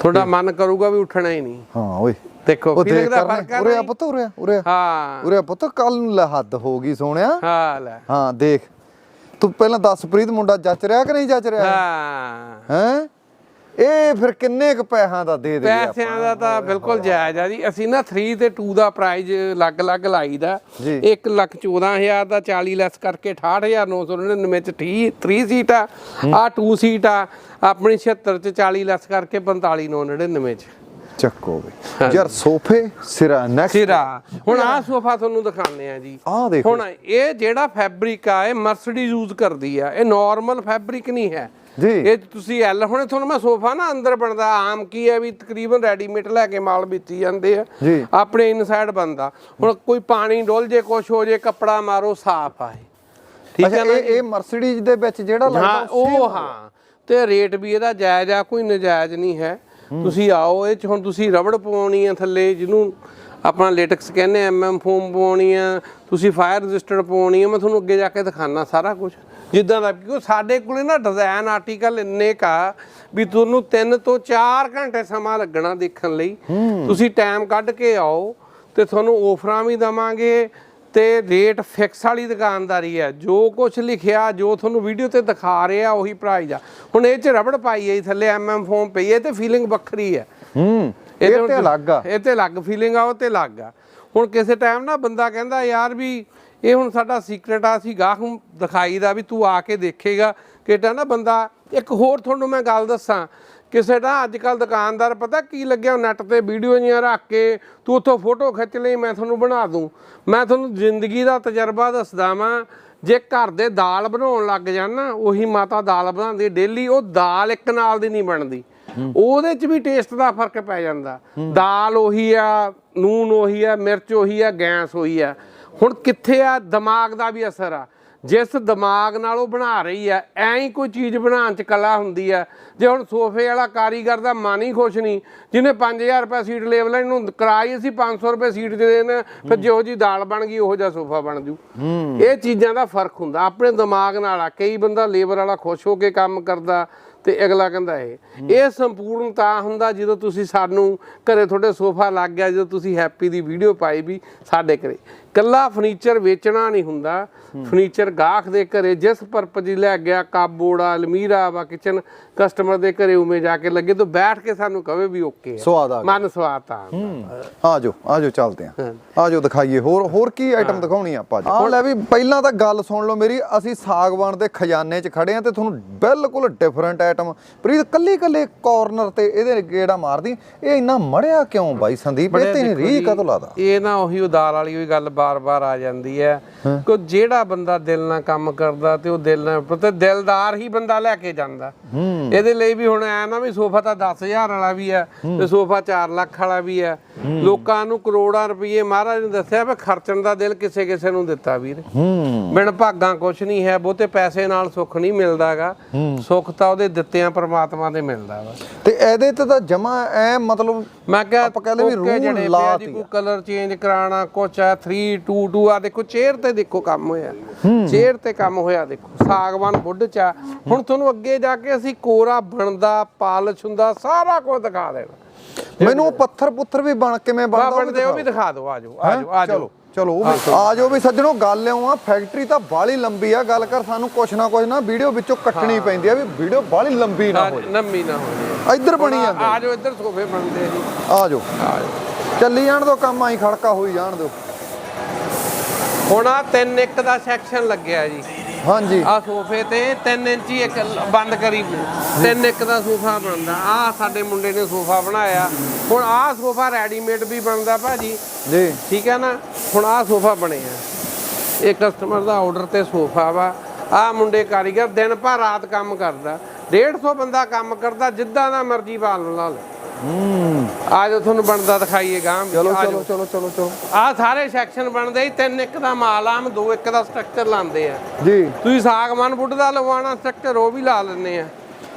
Speaker 1: ਤੁਹਾਡਾ ਮਨ ਕਰੂਗਾ ਵੀ ਉੱਠਣਾ ਹੀ ਨਹੀਂ।
Speaker 2: ਹਾਂ ਓਏ।
Speaker 1: ਦੇਖੋ
Speaker 2: ਉਹ
Speaker 1: feeling
Speaker 2: ਦੇਖ
Speaker 1: ਦਾ ਫ਼ਰਕ
Speaker 2: ਉਰੇ ਆ
Speaker 1: ਨਾ
Speaker 2: ਪੁੱਤ ਉਰੇ ਆ, ਉਰੇ ਆ।
Speaker 1: ਹਾਂ।
Speaker 2: ਉਰੇ ਆ ਪੁੱਤ ਕੱਲ ਨੂੰ ਲੈ ਹੱਦ ਹੋ ਗਈ ਸੋਹਣਿਆ।
Speaker 1: ਹਾਂ ਲੈ।
Speaker 2: ਹਾਂ ਦੇਖ। ਤੂੰ ਪਹਿਲਾਂ ਦੱਸ ਪ੍ਰੀਤ ਮੁੰਡਾ ਜੱਚ ਰਿਹਾ ਕਿ ਨਹੀਂ ਜੱਚ ਰਿਹਾ?
Speaker 1: ਹਾਂ।
Speaker 2: ਹੈ? ਇਹ ਫਿਰ ਕਿੰਨੇ ਕ ਪੈਸਿਆਂ ਦਾ ਦੇ ਦੇ
Speaker 1: ਪੈਸਿਆਂ ਦਾ ਤਾਂ ਬਿਲਕੁਲ ਜਾਇਜ਼ ਆ ਜੀ। ਅਸੀਂ ਨਾ 3 ਤੇ 2 ਦਾ ਪ੍ਰਾਈਜ਼ ਅਲੱਗ-ਅਲੱਗ ਲਾਈਦਾ।
Speaker 2: ਜੀ।
Speaker 1: 1 ਲੱਖ 14000 ਦਾ 40 ਲੈਸ ਕਰਕੇ 68999 ਚ 3 ਸੀਟ ਆ। ਆ 2 ਸੀਟ ਆ। ਆਪਣੀ 76 ਚ 40 ਲੈਸ ਕਰਕੇ 45999 ਚ।
Speaker 2: ਚੱਕੋ ਵੀ। ਯਾਰ ਸੋਫੇ ਸਿਰਾ ਨੈਕਸਟ
Speaker 1: ਸਿਰਾ। ਹੁਣ ਆਹ ਸੋਫਾ ਤੁਹਾਨੂੰ ਦਿਖਾਉਂਦੇ ਆ ਜੀ।
Speaker 2: ਆਹ ਦੇਖੋ।
Speaker 1: ਹੁਣ ਇਹ ਜਿਹੜਾ ਫੈਬਰਿਕ ਆ ਇਹ ਮਰਸਡੀ ਯੂਜ਼ ਕਰਦੀ ਆ। ਇਹ ਨਾਰਮਲ ਫੈਬਰਿਕ ਨਹੀਂ ਹੈ।
Speaker 2: ਜੀ।
Speaker 1: ਇਹ ਤੁਸੀਂ ਐਲ ਹੁਣ ਤੁਹਾਨੂੰ ਮੈਂ ਸੋਫਾ ਨਾ ਅੰਦਰ ਬਣਦਾ ਆਮ ਕੀ ਹੈ ਵੀ ਤਕਰੀਬਨ ਰੈਡੀਮੇਡ ਲੈ ਕੇ ਮਾਲ ਵੇਚੀ ਜਾਂਦੇ ਆ। ਆਪਣੇ ਇਨਸਾਈਡ ਬੰਦਾ ਹੁਣ ਕੋਈ ਪਾਣੀ ਡੋਲ ਜੇ ਕੁਛ ਹੋ ਜੇ ਕੱਪੜਾ ਮਾਰੋ ਸਾਫ਼ ਆ ਇਹ। ਠੀਕ ਹੈ ਨਾ
Speaker 2: ਇਹ ਮਰਸੀਡੀਜ਼ ਦੇ ਵਿੱਚ ਜਿਹੜਾ ਲੱਗਦਾ
Speaker 1: ਉਹ ਹਾਂ। ਤੇ ਰੇਟ ਵੀ ਇਹਦਾ ਜਾਇਜ਼ ਆ ਕੋਈ ਨਜਾਇਜ਼ ਨਹੀਂ ਹੈ। ਤੁਸੀਂ ਆਓ ਇਹ ਚ ਹੁਣ ਤੁਸੀਂ ਰਬੜ ਪਵਾਉਣੀ ਆ ਥੱਲੇ ਜਿਹਨੂੰ ਆਪਣਾ ਲੇਟੈਕਸ ਕਹਿੰਦੇ ਐਮਐਮ ਫੋਮ ਪਵਾਉਣੀ ਆ ਤੁਸੀਂ ਫਾਇਰ ਰੈਜ਼ਿਸਟੈਂਟ ਪਵਾਉਣੀ ਆ ਮੈਂ ਤੁਹਾਨੂੰ ਅੱਗੇ ਜਾ ਕੇ ਦਿਖਾਣਾ ਸਾਰਾ ਕੁਝ ਜਿੱਦਾਂ ਦਾ ਕਿਉਂਕਿ ਸਾਡੇ ਕੋਲੇ ਨਾ ਡਿਜ਼ਾਈਨ ਆਰਟੀਕਲ ਇੰਨੇ ਕਾ ਵੀ ਤੁਹਾਨੂੰ 3 ਤੋਂ 4 ਘੰਟੇ ਸਮਾਂ ਲੱਗਣਾ ਦੇਖਣ ਲਈ। ਤੁਸੀਂ ਟਾਈਮ ਕੱਢ ਕੇ ਆਓ ਤੇ ਤੁਹਾਨੂੰ ਆਫਰਾਂ ਵੀ ਦਵਾਂਗੇ ਤੇ ਰੇਟ ਫਿਕਸ ਵਾਲੀ ਦੁਕਾਨਦਾਰੀ ਹੈ। ਜੋ ਕੁਝ ਲਿਖਿਆ ਜੋ ਤੁਹਾਨੂੰ ਵੀਡੀਓ ਤੇ ਦਿਖਾ ਰਿਹਾ ਉਹੀ ਪ੍ਰਾਈਸ ਆ। ਹੁਣ ਇਹ ਚ ਰਬੜ ਪਾਈ ਹੈ ਥੱਲੇ ਐਮਐਮ ਫੋਮ ਪਈ ਹੈ ਤੇ ਫੀਲਿੰਗ ਵੱਖਰੀ ਹੈ।
Speaker 2: ਹੂੰ। ਇਹ ਤੇ ਅਲੱਗ ਆ।
Speaker 1: ਇਹ ਤੇ ਅਲੱਗ ਫੀਲਿੰਗ ਆ ਉਹ ਤੇ ਅਲੱਗ ਆ। ਹੁਣ ਕਿਸੇ ਟਾਈਮ ਨਾ ਬੰਦਾ ਕਹਿੰਦਾ ਯਾਰ ਵੀ ਇਹ ਹੁਣ ਸਾਡਾ ਸੀਕ੍ਰੇਟ ਆ ਅਸੀਂ ਗਾਹਕ ਨੂੰ ਦਿਖਾਈਦਾ ਵੀ ਤੂੰ ਆ ਕੇ ਦੇਖੇਗਾ ਕਿਤਾ ਨਾ ਬੰਦਾ ਇੱਕ ਹੋਰ ਤੁਹਾਨੂੰ ਮੈਂ ਗੱਲ ਦੱਸਾਂ ਕਿਸੇ ਦਾ ਅੱਜ ਕੱਲ ਦੁਕਾਨਦਾਰ ਪਤਾ ਕੀ ਲੱਗਿਆ ਨੈਟ ਤੇ ਵੀਡੀਓ ਜੀਆਂ ਰੱਖ ਕੇ ਤੂੰ ਉੱਥੋਂ ਫੋਟੋ ਖਿੱਚ ਲਈ ਮੈਂ ਤੁਹਾਨੂੰ ਬਣਾ ਦੂੰ। ਮੈਂ ਤੁਹਾਨੂੰ ਜ਼ਿੰਦਗੀ ਦਾ ਤਜਰਬਾ ਦੱਸਦਾ ਵਾਂ ਜੇ ਘਰ ਦੇ ਦਾਲ ਬਣਾਉਣ ਲੱਗ ਜਾਣ ਨਾ ਉਹੀ ਮਾਤਾ ਦਾਲ ਬਣਾਉਂਦੀ ਡੇਲੀ ਉਹ ਦਾਲ ਇੱਕ ਨਾਲ ਦੀ ਨਹੀਂ ਬਣਦੀ। ਉਹਦੇ ਚ ਵੀ ਟੇਸਟ ਦਾ ਫ਼ਰਕ ਪੈ ਜਾਂਦਾ। ਦਾਲ ਉਹੀ ਆ ਨੂਨ ਉਹੀ ਆ ਮਿਰਚ ਉਹੀ ਆ ਗੈਸ ਉਹੀ ਆ। ਹੁਣ ਕਿੱਥੇ ਆ? ਦਿਮਾਗ ਦਾ ਵੀ ਅਸਰ ਆ। ਜਿਸ ਦਿਮਾਗ ਨਾਲ ਉਹ ਬਣਾ ਰਹੀ ਆ ਐਂ ਹੀ ਕੋਈ ਚੀਜ਼ ਬਣਾਉਣ ਚ ਕਲਾ ਹੁੰਦੀ ਆ। ਜੇ ਹੁਣ ਸੋਫੇ ਵਾਲਾ ਕਾਰੀਗਰ ਦਾ ਮਨ ਹੀ ਖੁਸ਼ ਨਹੀਂ ਜਿਹਨੇ 5000 ਰੁਪਏ ਸੀਟ ਲੇਵਲ ਇਹਨੂੰ ਕਰਾਈ ਅਸੀਂ 500 ਰੁਪਏ ਸੀਟ ਦੇ ਦੇਣਾ ਫਿਰ ਜਿਹੋ ਜੀ ਦਾਲ ਬਣ ਗਈ ਉਹੋ ਜਿਹਾ ਸੋਫਾ ਬਣ ਜੂ। ਇਹ ਚੀਜ਼ਾਂ ਦਾ ਫ਼ਰਕ ਹੁੰਦਾ ਆਪਣੇ ਦਿਮਾਗ ਨਾਲ ਆ। ਕਈ ਬੰਦਾ ਲੇਬਰ ਵਾਲਾ ਖੁਸ਼ ਹੋ ਕੇ ਕੰਮ ਕਰਦਾ ਤੇ ਅਗਲਾ ਕਹਿੰਦਾ ਇਹ। ਇਹ ਸੰਪੂਰਨ ਤਾਂ ਹੁੰਦਾ ਜਦੋਂ ਤੁਸੀਂ ਸਾਨੂੰ ਘਰੇ ਤੁਹਾਡੇ ਸੋਫਾ ਲੱਗ ਗਿਆ ਜਦੋਂ ਤੁਸੀਂ ਹੈਪੀ ਦੀ ਵੀਡੀਓ ਪਾਈ ਵੀ ਸਾਡੇ ਘਰੇ। ਕੱਲਾ ਫਰਨੀਚਰ ਵੇਚਣਾ ਨਹੀਂ ਹੁੰਦਾ। ਫਰਨੀਚਰ ਗਾਹਕ ਦੇ ਘਰੇ ਜਿਸ ਪਰਪਸ ਲਈ ਲੈ ਗਿਆ ਕਾਬੋੜਾ ਅਲਮੀਰਾ ਵਾ ਕਿਚਨ ਕਸਟਮਰ ਦੇ ਘਰੇ ਉਵੇਂ ਜਾ ਕੇ ਲੱਗੇ ਤਾਂ ਬੈਠ ਕੇ ਸਾਨੂੰ ਕਵੇ ਵੀ ਓਕੇ
Speaker 2: ਸਵਾਦ ਆ
Speaker 1: ਮਨ ਸਵਾਦ ਆ।
Speaker 2: ਆ ਜਾਓ ਆ ਜਾਓ ਚੱਲਦੇ ਆ। ਆ ਜਾਓ ਦਿਖਾਈਏ। ਹੋਰ ਹੋਰ ਕੀ ਆਈਟਮ ਦਿਖਾਉਣੀ ਆ ਆਪਾਂ ਆ ਲੈ ਵੀ ਪਹਿਲਾਂ ਤਾਂ ਗੱਲ ਸੁਣ ਲਓ ਮੇਰੀ ਅਸੀਂ ਸਾਗਵਾਨ ਦੇ ਖਜ਼ਾਨੇ 'ਚ ਖੜੇ ਆ ਤੇ ਤੁਹਾਨੂੰ ਬਿਲਕੁਲ ਡਿਫਰੈਂਟ ਆਈਟਮ ਪ੍ਰੀਤ ਕੱਲੀ ਕੱਲੇ ਕਾਰਨਰ ਤੇ ਇਹਦੇ ਗੇੜਾ ਮਾਰਦੀ। ਇਹ ਇੰਨਾ ਮੜਿਆ ਕਿਉਂ ਬਾਈ ਸੰਦੀਪ? ਇਹ ਤੇ ਰੀ ਕਦੋਂ ਲਾਦਾ
Speaker 1: ਇਹ ਨਾ ਉਹੀ ਉਦਾਲ ਵਾਲੀ ਉਹੀ ਗੱਲ ਬਾਰ-ਬਾਰ ਆ ਜਾਂਦੀ ਹੈ। ਕਿ ਜਿਹੜਾ ਬੰਦਾ ਦਿਲ ਨਾਲ ਕੰਮ ਕਰਦਾ ਤੇ ਉਹ ਦਿਲ ਨਾਲ ਪਤਾ ਦਿਲਦਾਰ ਹੀ ਬੰਦਾ ਲੈ ਕੇ ਜਾਂਦਾ। ਇਹਦੇ ਲਈ ਵੀ ਹੁਣ ਐ ਨਾ ਵੀ ਸੋਫਾ ਤਾਂ 10000 ਵਾਲਾ ਵੀ ਹੈ ਤੇ ਸੋਫਾ 4 ਲੱਖ ਵਾਲਾ ਵੀ ਹੈ। ਲੋਕਾਂ ਨੂੰ ਕਰੋੜਾਂ ਰੁਪਏ ਮਹਾਰਾਜ ਨੇ ਦੱਸਿਆ ਵੀ ਖਰਚਣ ਦਾ ਦਿਲ ਕਿਸੇ ਕਿਸੇ ਨੂੰ ਦਿੱਤਾ ਵੀਰ।
Speaker 2: ਹੂੰ।
Speaker 1: ਬਿਨ ਭਾਗਾਂ ਕੁਛ ਨਹੀਂ ਹੈ ਬਹੁਤੇ ਪੈਸੇ ਨਾਲ ਸੁੱਖ ਨਹੀਂ ਮਿਲਦਾਗਾ। ਸੁੱਖ ਤਾਂ ਉਹਦੇ ਦਿੱਤਿਆਂ ਪ੍ਰਮਾਤਮਾ ਦੇ ਮਿਲਦਾ ਵਾ।
Speaker 2: ਤੇ ਇਹਦੇ ਤੇ ਤਾਂ ਜਮਾ ਐ ਮਤਲਬ
Speaker 1: ਮੈਂ ਕਿਹਾ
Speaker 2: ਆਪਾਂ ਕਹਿੰਦੇ ਵੀ
Speaker 1: ਪਿਆ
Speaker 2: ਲਾਤੀ
Speaker 1: ਕੋਈ ਕਲਰ ਚੇਂਜ ਕਰਾਣਾ ਕੁਛ 3 2 2 ਆ ਦੇਖੋ ਚੇਅਰ ਤੇ ਦੇਖੋ ਕੰਮ ਹੋਇਆ। ਚੇਅਰ ਤੇ ਕੰਮ ਹੋਇਆ ਦੇਖੋ ਸਾਗਵਾਨ ਵੁੱਡ ਚ। ਆ ਹੁਣ ਤੁਹਾਨੂੰ ਅੱਗੇ ਜਾ ਕੇ ਅਸੀਂ ਕੋਰਾ ਬਣਦਾ ਪਾਲਿਸ਼ ਹੁੰਦਾ ਸਾਰਾ ਕੁਝ ਦਿਖਾ ਦੇਣਾ।
Speaker 2: ਮੈਨੂੰ ਪੱਥਰ ਪੁੱਥਰ ਵੀ ਬਣ ਕਿਵੇਂ ਬਣਦਾ
Speaker 1: ਬਣਦੇ ਉਹ ਵੀ ਦਿਖਾ ਦਿਓ ਆਜੋ ਆਜੋ? ਆਜੋ
Speaker 2: ਚਲੋ ਆ ਜਾਓ। ਵੀ ਸੱਜਣੋ ਗੱਲ ਇਉਂ ਆ ਫੈਕਟਰੀ ਤਾਂ ਬਾਹਲੀ ਲੰਬੀ ਆ ਗੱਲ ਕਰ ਸਾਨੂੰ ਕੁਛ ਨਾ ਕੁਛ ਨਾ ਵੀਡੀਓ ਵਿੱਚੋਂ ਕੱਟਣੀ ਪੈਂਦੀ ਆ ਵੀ ਵੀਡੀਓ ਬਾਹਲੀ ਲੰਬੀ ਨਾ ਹੋਵੇ
Speaker 1: ਨੰਮੀ ਨਾ ਹੋ ਜਾਏ
Speaker 2: ਇੱਧਰ ਬਣੀ ਜਾਂਦੇ
Speaker 1: ਆਜੋ ਇੱਧਰ ਸੋਫੇ ਬਣਦੇ ਆ ਜੀ।
Speaker 2: ਆ ਜਾਓ।
Speaker 1: ਆਜੋ
Speaker 2: ਚੱਲੀ ਜਾਣ ਦੋ ਕੰਮ ਆਈ ਖੜਕਾ ਹੋਈ ਜਾਣ ਦਿਓ।
Speaker 1: ਹੁਣ ਆ 3 1 ਦਾ ਸੈਕਸ਼ਨ ਲੱਗਿਆ ਜੀ।
Speaker 2: ਹਾਂਜੀ।
Speaker 1: ਆ ਸੋਫੇ ਤੇ 3 ਇੰਚੀ ਇੱਕ ਲ- ਬੰਦ ਕਰੀ 3 ਇੱਕ ਦਾ ਸੋਫਾ ਬਣਦਾ। ਆ ਸਾਡੇ ਮੁੰਡੇ ਨੇ ਸੋਫਾ ਬਣਾਇਆ। ਹੁਣ ਆ ਸੋਫਾ ਰੈਡੀਮੇਡ ਵੀ ਬਣਦਾ ਭਾਜੀ।
Speaker 2: ਜੀ।
Speaker 1: ਠੀਕ ਹੈ ਨਾ? ਹੁਣ ਆ ਸੋਫਾ ਬਣਿਆ। ਇਹ ਕਸਟਮਰ ਦਾ ਆਰਡਰ ਤੇ ਸੋਫਾ ਵਾ। ਆ ਮੁੰਡੇ ਕਾਰੀਗਰ ਦਿਨ ਭਰ ਰਾਤ ਕੰਮ ਕਰਦਾ। 150 ਬੰਦਾ ਕੰਮ ਕਰਦਾ ਜਿੱਦਾਂ ਦਾ ਮਰਜ਼ੀ ਬਾਲ ਲਾ ਲਓ
Speaker 2: ਹੂੰ
Speaker 1: ਆ ਜਾਓ ਤੁਹਾਨੂੰ ਬਣਦਾ ਦਿਖਾਈਏ ਗਾਂ
Speaker 2: ਚਲੋ ਚਲੋ ਚਲੋ ਚਲੋ ਚਲੋ।
Speaker 1: ਆ ਸਾਰੇ ਸੈਕਸ਼ਨ ਬਣਦੇ ਹੀ ਤਿੰਨ ਇੱਕ ਦਾ ਮਾਲ ਆਮ ਦੋ ਇੱਕ ਦਾ ਸਟਰਕਚਰ ਲਾਉਂਦੇ ਆ।
Speaker 2: ਜੀ।
Speaker 1: ਤੁਸੀਂ ਸਾਗਮਨ ਬੁੱਢ ਦਾ ਲਵਾਉਣਾ ਸਟਰਕਚਰ ਉਹ ਵੀ ਲਾ ਲੈਂਦੇ ਆ।